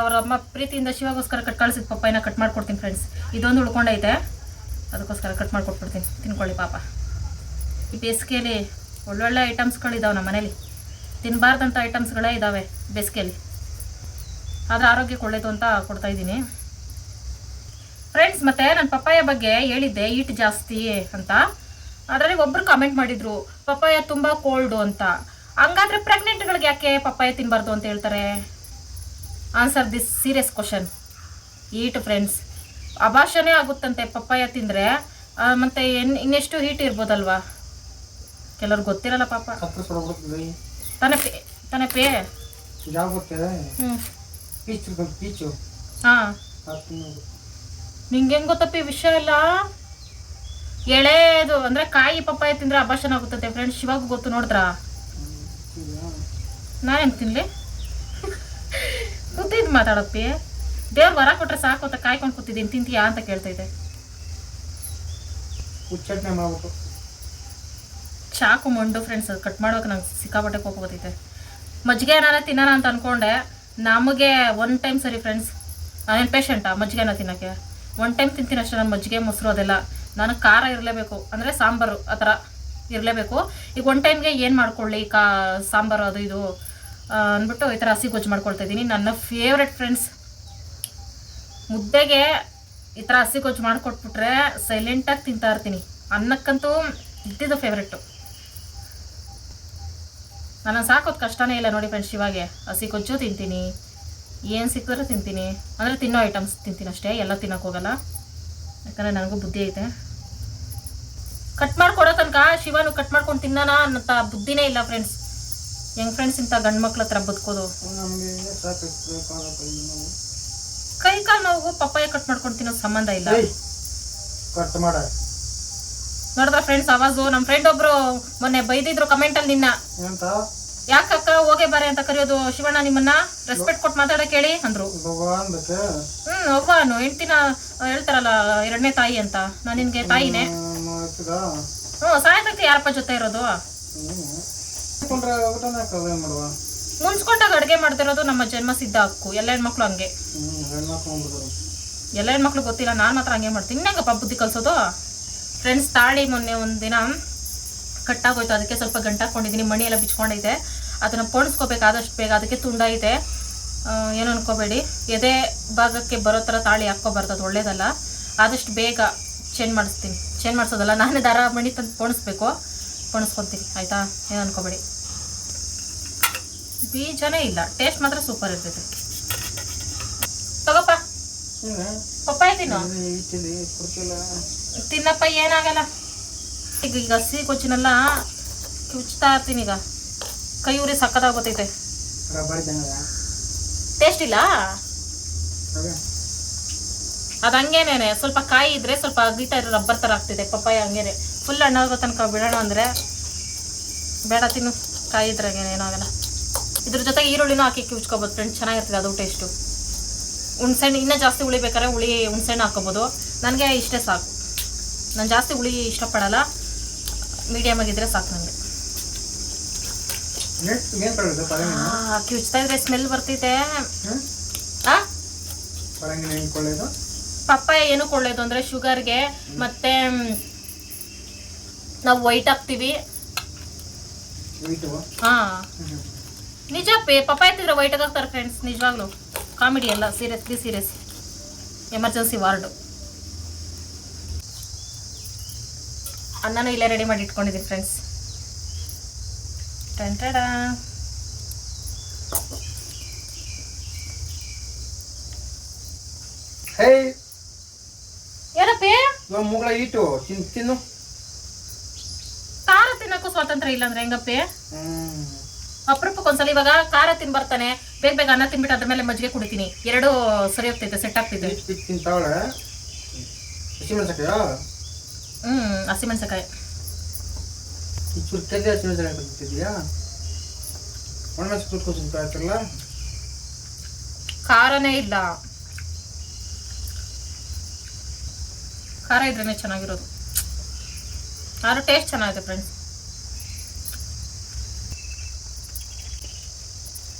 ಅವರ ಅಮ್ಮ ಪ್ರೀತಿಯಿಂದ ಶಿವಗೋಸ್ಕರ ಕಟ್ ಕಳಿಸಿದ ಪಪ್ಪಾಯಿನ ಕಟ್ ಮಾಡ್ಕೊಡ್ತೀನಿ ಫ್ರೆಂಡ್ಸ್ ಇದೊಂದು ಉಳ್ಕೊಂಡೈತೆ. ಅದಕ್ಕೋಸ್ಕರ ಕಟ್ ಮಾಡ್ಕೊಟ್ಬಿಡ್ತೀನಿ. ತಿನ್ಕೊಳ್ಳಿ ಪಾಪ. ಈ ಬೇಸಿಗೆಯಲ್ಲಿ ಒಳ್ಳೊಳ್ಳೆ ಐಟಮ್ಸ್ಗಳಿದ್ದಾವೆ ನಮ್ಮ ಮನೇಲಿ. ತಿನ್ನಬಾರ್ದಂಥ ಐಟಮ್ಸ್ಗಳೇ ಇದ್ದಾವೆ ಬೇಸಿಗೆಯಲ್ಲಿ. ಆದರೆ ಆರೋಗ್ಯಕ್ಕೆ ಒಳ್ಳೇದು ಅಂತ ಕೊಡ್ತಾ ಇದ್ದೀನಿ. ಫ್ರೆಂಡ್ಸ್ ಮತ್ತು ನನ್ನ ಪಪ್ಪಾಯ ಬಗ್ಗೆ ಹೇಳಿದ್ದೆ ಈಟ್ ಜಾಸ್ತಿ ಅಂತ. ಅದರಲ್ಲಿ ಒಬ್ರು ಕಾಮೆಂಟ್ ಮಾಡಿದ್ರು ಪಪ್ಪಾಯ ತುಂಬಾ ಕೋಲ್ಡು ಅಂತ. ಹಂಗಾದ್ರೆ ಪ್ರೆಗ್ನೆಂಟ್ಗಳಿಗೆ ಯಾಕೆ ಪಪ್ಪಾಯ ತಿನ್ನಬಾರ್ದು ಅಂತ ಹೇಳ್ತಾರೆ? Answer this serious question heat friends ಅಭಾಷಣೆ ಆಗುತ್ತಂತೆ ಪಪ್ಪಾಯ ತಿಂದರೆ. ಮತ್ತೆ ಇನ್ ಇನ್ನೆಷ್ಟು ಹೀಟ್ ಇರ್ಬೋದಲ್ವಾ? ಕೆಲವ್ರು ಗೊತ್ತಿರಲ್ಲ ಪಾಪ. ತಾನೇ ಪೇ ತಾನೇ ಪೇ. ಹಾಂ. ನಿಂಗೆ ಹೆಂಗ್ ಗೊತ್ತಪ್ಪ ಈ ವಿಷಯ ಎಲ್ಲ? ಎಳೆದು ಅಂದ್ರೆ ಕಾಯಿ ಪಪ್ಪಾಯ ತಿಂದ್ರೆ ಅಭಾಷಣ ಆಗುತ್ತೆ ಫ್ರೆಂಡ್ಸ್ ಶಿವಾಗ ಗೊತ್ತು ನೋಡಿದ್ರಾ? ನಾನು ಹೆಂಗ್ ತಿನ್ಲಿ? ಕೂತಿದ್ ಮಾತಾಡಪ್ಪಿ. ದೇವ್ರ ವರ ಕೊಟ್ರೆ ಸಾಕು ಅಂತ ಕಾಯ್ಕೊಂಡು ಕೂತಿದ್ದೀನಿ. ತಿಂತೀಯಾ ಅಂತ ಕೇಳ್ತಾ ಇದ್ದೆ. ಚಾಕು ಮಂಡು ಫ್ರೆಂಡ್ಸ್ ಅದು ಕಟ್ ಮಾಡ್ಬೇಕು. ನಂಗೆ ಸಿಕ್ಕಾಪಟ್ಟೆ ಕೋಪ ಗೊತ್ತೈತೆ ಮಜ್ಜಿಗೆ ಏನಾರ ತಿನ್ನೋಣ ಅಂತ ಅನ್ಕೊಂಡೆ. ನಮಗೆ ಒನ್ ಟೈಮ್ ಸರಿ ಫ್ರೆಂಡ್ಸ್ ನಾನೇನು ಪೇಷಂಟಾ ಮಜ್ಜಿಗೆನ ತಿನ್ನೋಕ್ಕೆ? ಒನ್ ಟೈಮ್ ತಿಂತೀನಿ ಅಷ್ಟೇ ನಾನು ಮಜ್ಜಿಗೆ ಮೊಸರು ಅದೆಲ್ಲ. ನನಗೆ ಖಾರ ಇರಲೇಬೇಕು. ಅಂದರೆ ಸಾಂಬಾರು ಆ ಥರ ಇರಲೇಬೇಕು. ಈಗ ಒನ್ ಟೈಮ್ಗೆ ಏನು ಮಾಡ್ಕೊಳ್ಳಿ? ಕಾ ಸಾಂಬಾರು ಅದು ಇದು ಅಂದ್ಬಿಟ್ಟು ಈ ಥರ ಹಸಿ ಗೊಜ್ಜು ಮಾಡ್ಕೊಳ್ತಾ ಇದ್ದೀನಿ. ನನ್ನ ಫೇವ್ರೆಟ್ ಫ್ರೆಂಡ್ಸ್ ಮುದ್ದೆಗೆ ಈ ಥರ ಹಸಿ ಗೊಜ್ಜು ಮಾಡಿಕೊಟ್ಬಿಟ್ರೆ ಸೈಲೆಂಟಾಗಿ ತಿಂತಾ ಇರ್ತೀನಿ. ಅನ್ನಕ್ಕಂತೂ ಇದ್ದಿದ್ದು ಫೇವ್ರೆಟ್ಟು ನಾನು ಸಾಕೋದು ಕಷ್ಟನೇ ಇಲ್ಲ ನೋಡಿ ಫ್ರೆಂಡ್ಸ್ ಇವಾಗೆ. ಹಸಿ ಗೊಜ್ಜು ತಿಂತೀನಿ. ಏನು ಸಿಕ್ಕಿದ್ರೂ ತಿಂತೀನಿ. ಅಂದರೆ ತಿನ್ನೋ ಐಟಮ್ಸ್ ತಿಂತೀನಿ ಅಷ್ಟೇ. ಎಲ್ಲ ತಿನ್ನೋಕೆ ಹೋಗಲ್ಲ. ಯಾಕಂದರೆ ನನಗೂ ಬುದ್ಧಿ ಐತೆ. ಕಟ್ ಮಾಡ್ಕೊಡೋ ತನಕ ಶಿವನು ಕಟ್ ಮಾಡ್ಕೊಂಡು ತಿನ್ನೋಣ ಅನ್ನೋಂಥ ಬುದ್ಧಿನೇ ಇಲ್ಲ ಫ್ರೆಂಡ್ಸ್ ಹೆಂಗ್ ಫ್ರೆಂಡ್ಸ್ ಇಂಥ ಗಂಡು ಮಕ್ಳ ಹತ್ರ ಬದುಕೋದು ಕೈ ನೋವು. ಕಾಲು ನೋವು ಪಪ್ಪಾಯ ಕಟ್ ಮಾಡ್ಕೊಂಡು ತಿನ್ನೋ ಸಂಬಂಧ ಇಲ್ಲ. ಕಟ್ ಮಾಡ. ನೋಡಿದ್ರ ಫ್ರೆಂಡ್ಸ್ ಅವಾಜು ನಮ್ಮ ಫ್ರೆಂಡ್ ಒಬ್ರು ಮೊನ್ನೆ ಬೈದಿದ್ರು ಕಮೆಂಟ್ ಅಲ್ಲಿ ನಿನ್ನ. ಯಾಕಕ್ಕ ಹೋಗೇ ಬಾರೆ ಅಂತ ಕರೆಯೋದು? ಶಿವಣ್ಣ ನಿಮ್ಮನ್ನ ರೆಸ್ಪೆಕ್ಟ್ ಕೊಟ್ಟು ಮಾತಾಡಕ್ ಹೇಳಿ ಅಂದ್ರು. ಭಗವಾನ್ ಹ್ಮ್ ಒಬ್ಬನು ಹೆಂಡ್ತಿನ ಹೇಳ್ತಾರಲ್ಲ ಎರಡನೇ ತಾಯಿ ಅಂತ. ನಾನು ನಿನ್ಗೆ ತಾಯಿನೇ. ಹ್ಮ್ ಹ್ಞೂ ಯಾರಪ್ಪ ಜೊತೆ ಇರೋದು? ಕೊಂಡ್ರೆ ಊಟನ ಕವೆ ಮಾಡುವ? ಮುನ್ಸ್ಕೊಂಡಾಗ ಅಡುಗೆ ಮಾಡ್ತಿರೋದು ನಮ್ಮ ಜನ್ಮ ಸಿದ್ಧ ಹಕ್ಕು ಎಲ್ಲ ಹೆಣ್ಮಕ್ಳು ಹಂಗೆ. ಹ್ಮ್ ಹೆಣ್ಮಕ್ಳು ಬಂದ್ಬಿಡ್ತಾರೆ ಎಲ್ಲ ಹೆಣ್ಮಕ್ಳು ಗೊತ್ತಿಲ್ಲ ನಾನು ಮಾತ್ರ ಹಂಗೆ ಮಾಡ್ತೀನಿ. ಇನ್ನಂಗಪ್ಪ ಬುದ್ಧಿ ಕಲ್ಸೋದು? ಫ್ರೆಂಡ್ಸ್ ತಾಳಿ ಮೊನ್ನೆ ಒಂದಿನ ಕಟ್ಟಾಗೋಯ್ತು ಅದಕ್ಕೆ ಸ್ವಲ್ಪ ಗಂಟಾಕೊಂಡಿದ್ದೀನಿ ಮಣಿ ಎಲ್ಲ ಬಿಚ್ಕೊಂಡೈತೆ ಅದನ್ನು ಪೋಣಿಸ್ಕೋಬೇಕಾದಷ್ಟು ಬೇಗ ಅದಕ್ಕೆ ತುಂಡ ಇದೆ. ಏನು ಅನ್ಕೋಬೇಡಿ. ಎದೆ ಭಾಗಕ್ಕೆ ಬರೋ ಥರ ತಾಳಿ ಹಾಕ್ಕೋಬಾರ್ದು ಅದು ಒಳ್ಳೇದಲ್ಲ. ಆದಷ್ಟು ಬೇಗ ಚೇಂಜ್ ಮಾಡಿಸ್ತೀನಿ. ಚೇಂಜ್ ಮಾಡಿಸೋದಲ್ಲ ನಾನೇ ದಾರ ಮಣಿ ತಂದು ಪೋಣಿಸ್ಬೇಕು. ಪೋಣಿಸ್ಕೊತೀನಿ ಆಯಿತಾ? ಏನು ಅನ್ಕೋಬೇಡಿ. ಬೀಜನೇ ಇಲ್ಲ ಟೇಸ್ಟ್ ಮಾತ್ರ ಸೂಪರ್ ಇರ್ತೈತೆ. ತಗೋಪ್ಪ. ಪಪ್ಪಾಯ ತಿನ್ನು. ತಿನ್ನಪ್ಪ ಏನಾಗಲ್ಲ. ಈಗ ಈಗ ಹಸಿ ಕೊಚ್ಚಿನೆಲ್ಲ ಕುಚ್ತಾ ಇರ್ತೀನಿ ಈಗ. ಕೈ ಉರಿ ಜನ ಟೇಸ್ಟ್ ಇಲ್ಲ? ಅದೇ ಹಂಗೇನೇನೆ ಸ್ವಲ್ಪ ಕಾಯಿ ಇದ್ರೆ ಸ್ವಲ್ಪ ಅಗೀತಾ ಇರೋ ರಬ್ಬರ್ ಥರ ಆಗ್ತಿದೆ ಪಪ್ಪಾಯ ಹಂಗೇನೆ. ಫುಲ್ ಹಣ್ಣಾಗೋ ತನಕ ಬಿಡೋಣ ಅಂದರೆ ಬೇಡ ತಿನ್ನು ಕಾಯಿ ಇದ್ರೆ ಹಂಗೇನೆ ಏನಾಗಲ್ಲ ಇದ್ರ ಜೊತೆಗೆ ಈರುಳ್ಳಿನೂ ಹಾಕಿ ಕಿವ್ಚ್ಕೋಬೋದು ಫ್ರೆಂಡ್ಸ್ ಚೆನ್ನಾಗಿರ್ತದೆ ಅದು ಟೇಸ್ಟು ಹುಣ್ಸೆಹಣ್ಣು ಇನ್ನೂ ಜಾಸ್ತಿ ಹುಳಿ ಬೇಕಾದ್ರೆ ಹುಳಿ ಹುಣ್ಸೆಹಣ್ಣು ಹಾಕೋಬೋದು ನನಗೆ ಇಷ್ಟೇ ಸಾಕು. ನಾನು ಜಾಸ್ತಿ ಹುಳಿ ಇಷ್ಟಪಡಲ್ಲ ಮೀಡಿಯಮ್ ಆಗಿದ್ದರೆ ಸಾಕು ನನಗೆ ನೆಕ್ಸ್ಟ್ ಏನು ಕಳಿದೆ ಪರಂಗಿನ ಕಿವ್ಚ್ತಾ ಇದ್ರೆ ಸ್ಮೆಲ್ ಬರ್ತೈತೆ ಕೊಳ್ಳೋದು? ಪಪ್ಪಾಯ ಏನಕ್ಕೆ ಒಳ್ಳೇದು ಅಂದ್ರೆ ಶುಗರ್ಗೆ ಮತ್ತೆ ನಾವು ವೈಟ್ ಹಾಕ್ತಿವಿ. ಹಾ. ನಿಜ ಪೇ ಪಪ್ಪಾಯ ತಿಂದ್ರೆ ವೈಟ್ ಆಗ್ತಾರೆ ಫ್ರೆಂಡ್ಸ್ ನಿಜವಾಗ್ಲು. ಕಾಮಿಡಿ ಅಲ್ಲ serious be serious emergency ward ಅನ್ನನೂ ಇಲ್ಲೇ ರೆಡಿ ಮಾಡಿ ಇಟ್ಕೊಂಡಿದ್ದೀನಿ ಫ್ರೆಂಡ್ಸ್ ಟೆಂಟಡ ಹೇ ಏನಪ್ಪೇ? ನಮ್ಮ ಮುಗಳ ಇಟ್ಟು ತಿನ್ ತಿನ್ನು. ಖಾರ ತಿನ್ನಕ್ಕೂ ಸ್ವಾತಂತ್ರ್ಯ ಇಲ್ಲ ಅಂದ್ರೆ ಹೆಂಗಪ್ಪೇ? ಅಪರೂಪಕ್ಕೆ ಒಂದ್ಸಲ ಇವಾಗ ಖಾರ ತಿನ್ ಬರ್ತಾನೆ. ಬೇಗ ಬೇಗ ಅನ್ನ ತಿನ್ಬಿಟ್ಟು ಅದ್ರ ಮೇಲೆ ಮಜ್ಜಿಗೆ ಕುಡಿತೀನಿ. ಎರಡು ಸರಿ ಹೋಗ್ತೈತೆ ಸೆಟ್ ಆಗ್ತಿದೆ ಹ್ಮ್ ಹಸಿಮೆಣಸಕಾಯಿ ಹಸಿಮೆಣಸಕಾಯಿ ತಿಂತಿದ್ಯಾ ಒಣಮೆಣಸು ಕೂತ್ಕೊಂಡು ತಿಂತಾ ಇರ್ತಿರಲ್ಲ ಖಾರನೇ ಇಲ್ಲ. ಖಾರ ಇದ್ರೇ ಚೆನ್ನಾಗಿರೋದು. ಆದ್ರೂ ಟೇಸ್ಟ್ ಚೆನ್ನಾಗಿದೆ ಫ್ರೆಂಡ್ಸ್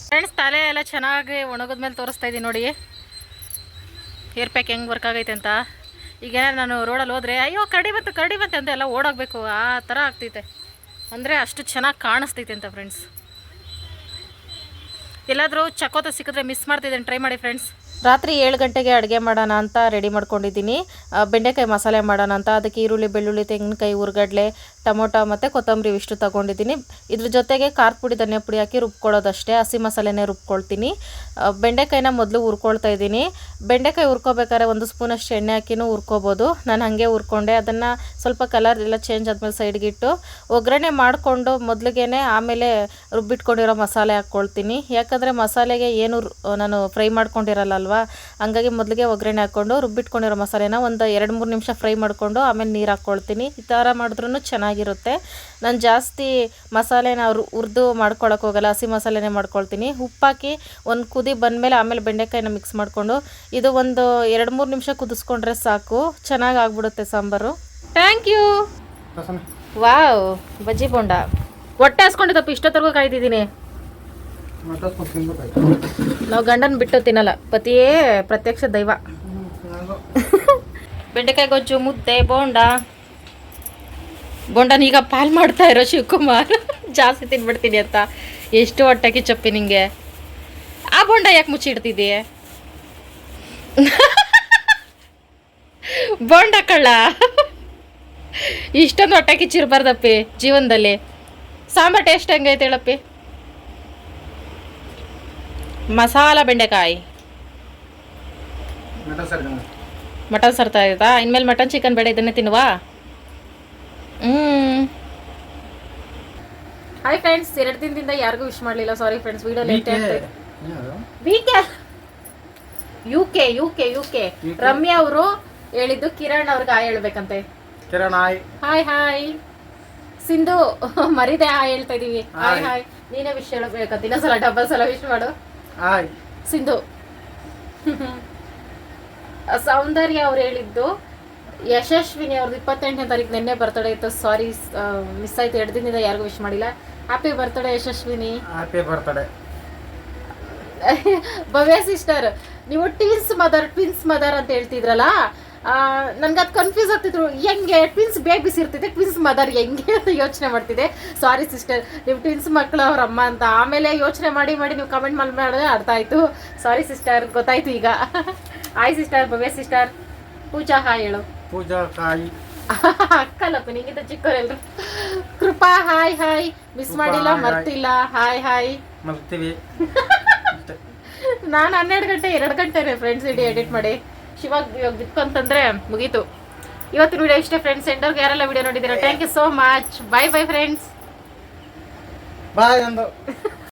ಫ್ರೆಂಡ್ಸ್ ತಲೆ ಎಲ್ಲ ಚೆನ್ನಾಗಿ ಒಣಗಿದ್ಮೇಲೆ ತೋರಿಸ್ತಾ ಇದ್ದೀನಿ ನೋಡಿ. ಹೇರ್ ಪ್ಯಾಕ್ ಹೆಂಗೆ ವರ್ಕ್ ಆಗೈತೆ ಅಂತ. ಈಗ ನಾನು ರೋಡಲ್ಲಿ ಹೋದರೆ, ಅಯ್ಯೋ, ಕರಡಿ ಬಂತು, ಕರಡಿ ಅಂತ ಎಲ್ಲ ಓಡೋಗ್ಬೇಕು ಆ ಥರ ಆಗ್ತೈತೆ. ಅಂದರೆ ಅಷ್ಟು ಚೆನ್ನಾಗಿ ಕಾಣಿಸ್ತೈತೆ ಅಂತ ಫ್ರೆಂಡ್ಸ್ ಎಲ್ಲಾದರೂ ಚಕೋತ ಸಿಕ್ಕಿದ್ರೆ ಮಿಸ್ ಮಾಡ್ತಿದ್ದೇನೆ ಟ್ರೈ ಮಾಡಿ ಫ್ರೆಂಡ್ಸ್ ರಾತ್ರಿ ಏಳು ಗಂಟೆಗೆ ಅಡುಗೆ ಮಾಡೋಣ ಅಂತ ರೆಡಿ ಮಾಡ್ಕೊಂಡಿದ್ದೀನಿ. ಬೆಂಡೆಕಾಯಿ ಮಸಾಲೆ ಮಾಡೋಣ ಅಂತ. ಅದಕ್ಕೆ ಈರುಳ್ಳಿ, ಬೆಳ್ಳುಳ್ಳಿ, ತೆಂಗಿನಕಾಯಿ, ಉರ್ಗಡ್ಲೆ ಟೊಮೊಟೊ ಮತ್ತು ಕೊತ್ತಂಬರಿ ಇಷ್ಟು ತೊಗೊಂಡಿದ್ದೀನಿ. ಇದ್ರ ಜೊತೆಗೆ ಖಾರ ಪುಡಿ, ಧನಿಯಾ ಪುಡಿ ಹಾಕಿ ರುಬ್ಕೊಳ್ಳೋದಷ್ಟೇ. ಹಸಿ ಮಸಾಲೆನೇ ರುಬ್ಕೊಳ್ತೀನಿ. ಬೆಂಡೆಕಾಯಿನ ಮೊದಲು ಹುರ್ಕೊಳ್ತಾ ಇದ್ದೀನಿ. ಬೆಂಡೆಕಾಯಿ ಹುರ್ಕೋಬೇಕಾದ್ರೆ ಒಂದು ಸ್ಪೂನಷ್ಟು ಎಣ್ಣೆ ಹಾಕಿನೂ ಹುರ್ಕೋಬೋದು. ನಾನು ಹಾಗೆ ಹುರ್ಕೊಂಡೆ. ಅದನ್ನು ಸ್ವಲ್ಪ ಕಲರ್ ಎಲ್ಲ ಚೇಂಜ್ ಆದಮೇಲೆ ಸೈಡ್ಗಿಟ್ಟು ಒಗ್ಗರಣೆ ಮಾಡಿಕೊಂಡು ಮೊದಲಿಗೆ ಆಮೇಲೆ ರುಬ್ಬಿಟ್ಕೊಂಡಿರೋ ಮಸಾಲೆ ಹಾಕ್ಕೊಳ್ತೀನಿ. ಯಾಕಂದರೆ ಮಸಾಲೆಗೆ ಏನು ನಾನು ಫ್ರೈ ಮಾಡ್ಕೊಂಡಿರಲ್ಲ ಅಲ್ವಾ ಹಂಗಾಗಿ ಮೊದಲಿಗೆ ಒಗ್ಗರಣೆ ಹಾಕ್ಕೊಂಡು ರುಬ್ಬಿಟ್ಕೊಂಡಿರೋ ಮಸಾಲೆನ ಒಂದು ಎರಡು ಮೂರು ನಿಮಿಷ ಫ್ರೈ ಮಾಡಿಕೊಂಡು ಆಮೇಲೆ ನೀರು ಹಾಕ್ಕೊಳ್ತೀನಿ. ಈ ಥರ ಮಾಡಿದ್ರೂ ಚೆನ್ನಾಗಿರುತ್ತೆ. ನಾನು ಜಾಸ್ತಿ ಮಸಾಲೆನ ಅವ್ರು ಹುರಿದು ಮಾಡ್ಕೊಳಕ್ಕೆ ಹೋಗಲ್ಲ ಹಸಿ ಮಸಾಲೆನೇ ಮಾಡ್ಕೊಳ್ತೀನಿ. ಉಪ್ಪಾಕಿ ಒಂದು ಕುದಿ ಬಂದಮೇಲೆ ಆಮೇಲೆ ಬೆಂಡೆಕಾಯಿನ ಮಿಕ್ಸ್ ಮಾಡಿಕೊಂಡು ಇದು ಒಂದು ಎರಡು ಮೂರು ನಿಮಿಷ ಕುದಿಸ್ಕೊಂಡ್ರೆ ಸಾಕು. ಚೆನ್ನಾಗಿ ಆಗ್ಬಿಡುತ್ತೆ sambar. Thank you wow bajji bonda. ಹೊಟ್ಟೆ ಹಾಸ್ಕೊಂಡಿದ್ದಪ್ಪ ಇಷ್ಟೊತ್ತರೆಗೂ ಕಾಯ್ದಿದ್ದೀನಿ ಮಟಸ್ಕೊಂಡು ತಿನ್ಬೇಕಾಯ್ತು ನಾವು ಗಂಡನ ಬಿಟ್ಟು ತಿನ್ನಲ್ಲ ಪತಿಯೇ ಪ್ರತ್ಯಕ್ಷ ದೈವ. [LAUGHS] ಬೆಂಡೆಕಾಯಿ ಗೊಜ್ಜು ಮುದ್ದೆ ಬೋಂಡ. ಬೋಂಡನ ಈಗ ಪಾಲ್ ಮಾಡ್ತಾ ಇರೋ ಶಿವಕುಮಾರ್. [LAUGHS] ಜಾಸ್ತಿ ತಿನ್ಬಿಡ್ತೀನಿ ಅಂತ. ಎಷ್ಟು ಹೊಟ್ಟೆ ಚಪ್ಪಿ ನಿಂಗೆ. ಆ ಬೊಂಡ ಯಾಕೆ ಮುಚ್ಚಿಡ್ತಿದ್ದೀಯ ಬೊಂಡ [LAUGHS] ಕಳ್ಳ. ಇಷ್ಟೊಂದು ಹೊಟ್ಟೆ ಕಿಚ್ಚಿರ್ಬಾರ್ದಪ್ಪಿ ಜೀವನದಲ್ಲಿ. ಸಾಂಬಾರ್ ಟೇಸ್ಟ್ ಹೆಂಗೈತೆ ಹೇಳಪ್ಪಿ? ಮಸಾಲ ಬೆಂಡೆಕಾಯಿ. ಮಟನ್ ಸರ್ ಸರ್ತಾ ಇದ್ದಾ ಇನ್ಮೇಲೆ ಮಟನ್ ಚಿಕನ್ ಬೇಡ ಇದನ್ನೇ ತಿನ್ನುವ? ಹ್ಮ್ ಹಾಯ್ ಫ್ರೆಂಡ್ಸ್ ಎರಡು ದಿನದಿಂದ ಯಾರಿಗೂ ವಿಶ್ ಮಾಡಲಿಲ್ಲ. ಸಾರಿ ಫ್ರೆಂಡ್ಸ್ ವಿಡಿಯೋ ಲೇಟ್ ಆಗ್ತದೆ ವಿಕೆ ಯು ಕೆ ಯು ಕೆ ಯು ಕೆ ರಮ್ಯಾ ಅವರು ಹೇಳಿದ್ದು ಕಿರಣ್ ಅವ್ರಿಗೆ hi ಹೇಳ್ಬೇಕಂತೆ. Kiran hi. Hi hi Sindhu ಮರಿದೆ hi ಹೇಳ್ತಾ ಇದೀವಿ. ಹಾಯ್ ಹಾಯ್ ನೀನೇ ವಿಶ್ ಹೇಳ್ಬೇಕಂತ. ಇನ್ನೊಂದ್ಸಲ ಡಬಲ್ ಸಲ ವಿಶ್ ಮಾಡು. ಹಾಯ್ ಸಿಂಧು. [LAUGHS] ಸೌಂದರ್ಯ ಅವ್ರು ಹೇಳಿದ್ದು ಯಶಸ್ವಿನಿ ಅವ್ರದ್ದು ಇಪ್ಪತ್ತೆಂಟನೇ ತಾರೀಕು ನಿನ್ನೆ ಬರ್ತಡೇ ಇತ್ತು. ಸಾರಿ ಮಿಸ್ ಆಯ್ತು. ಎರಡು ದಿನದಿಂದ ಯಾರಿಗೂ ವಿಶ್ ಮಾಡಿಲ್ಲ. Happy birthday Yashaswini. Happy birthday [LAUGHS] Bhavya sister ನೀವು ಟ್ವಿನ್ಸ್ ಮದರ್ ಟ್ವಿನ್ಸ್ ಮದರ್ ಅಂತ ಹೇಳ್ತಿದ್ರಲ್ಲ ನನ್ಗೆ ಅದು ಕನ್ಫ್ಯೂಸ್ ಆಗ್ತಿದ್ರು. ಹೆಂಗೆ? ಟ್ವಿನ್ಸ್ ಬೇಬಿಸ್ ಇರ್ತಿದೆ ಟ್ವಿನ್ಸ್ ಮದರ್ ಹೆಂಗೆ ಅಂತ ಯೋಚನೆ ಮಾಡ್ತಿದ್ದೆ. ಸಾರಿ ಸಿಸ್ಟರ್ ನೀವು ಟ್ವಿನ್ಸ್ ಮಕ್ಕಳು ಅವ್ರ ಅಮ್ಮ ಅಂತ. ಆಮೇಲೆ ಯೋಚನೆ ಮಾಡಿ ಮಾಡಿ ನೀವು ಕಮೆಂಟ್ ಮಾಡಿ ಮಾಡಿದ್ರೆ ಅರ್ಥ ಆಯಿತು. ಸಾರಿ ಸಿಸ್ಟರ್ ಗೊತ್ತಾಯ್ತು ಈಗ. [LAUGHS] ಆಯ್ ಸಿಸ್ಟರ್ ಭವ್ಯ ಸಿಸ್ಟರ್ ಪೂಜಾ ಹಾ ಹೇಳು. ಪೂಜಾ ಕಾಯಿ ಅಕ್ಕಲ್ಲಪ್ಪ ನಿಂಗಿಂತ ಚಿಕ್ಕವರೆಲ್ರು ಕೃಪಾ ಹಾಯ್ ಹಾಯ್. ಮಿಸ್ ಮಾಡಿಲ್ಲ. ಮರ್ತಿಲ್ಲ. Hi hi. ಮರ್ತೀವಿ. ನಾನು ಹನ್ನೆರಡು ಗಂಟೆ ಎರಡು ಗಂಟೆ ಫ್ರೆಂಡ್ಸ್ ಇಡೀ ಎಡಿಟ್ ಮಾಡಿ. ಶಿವಾಗ ಇವಾಗ ಬಿತ್ಕೊಂತಂದ್ರೆ ಮುಗೀತು. ಇವತ್ತಿನ ವಿಡಿಯೋ ಇಷ್ಟೇ ಫ್ರೆಂಡ್ಸ್ ಎಂಡರ್ಗೆ ಯಾರೆಲ್ಲ ವಿಡಿಯೋ ನೋಡಿದ್ದೀರಾ? Thank you so much bye bye friends bye ಅಂದು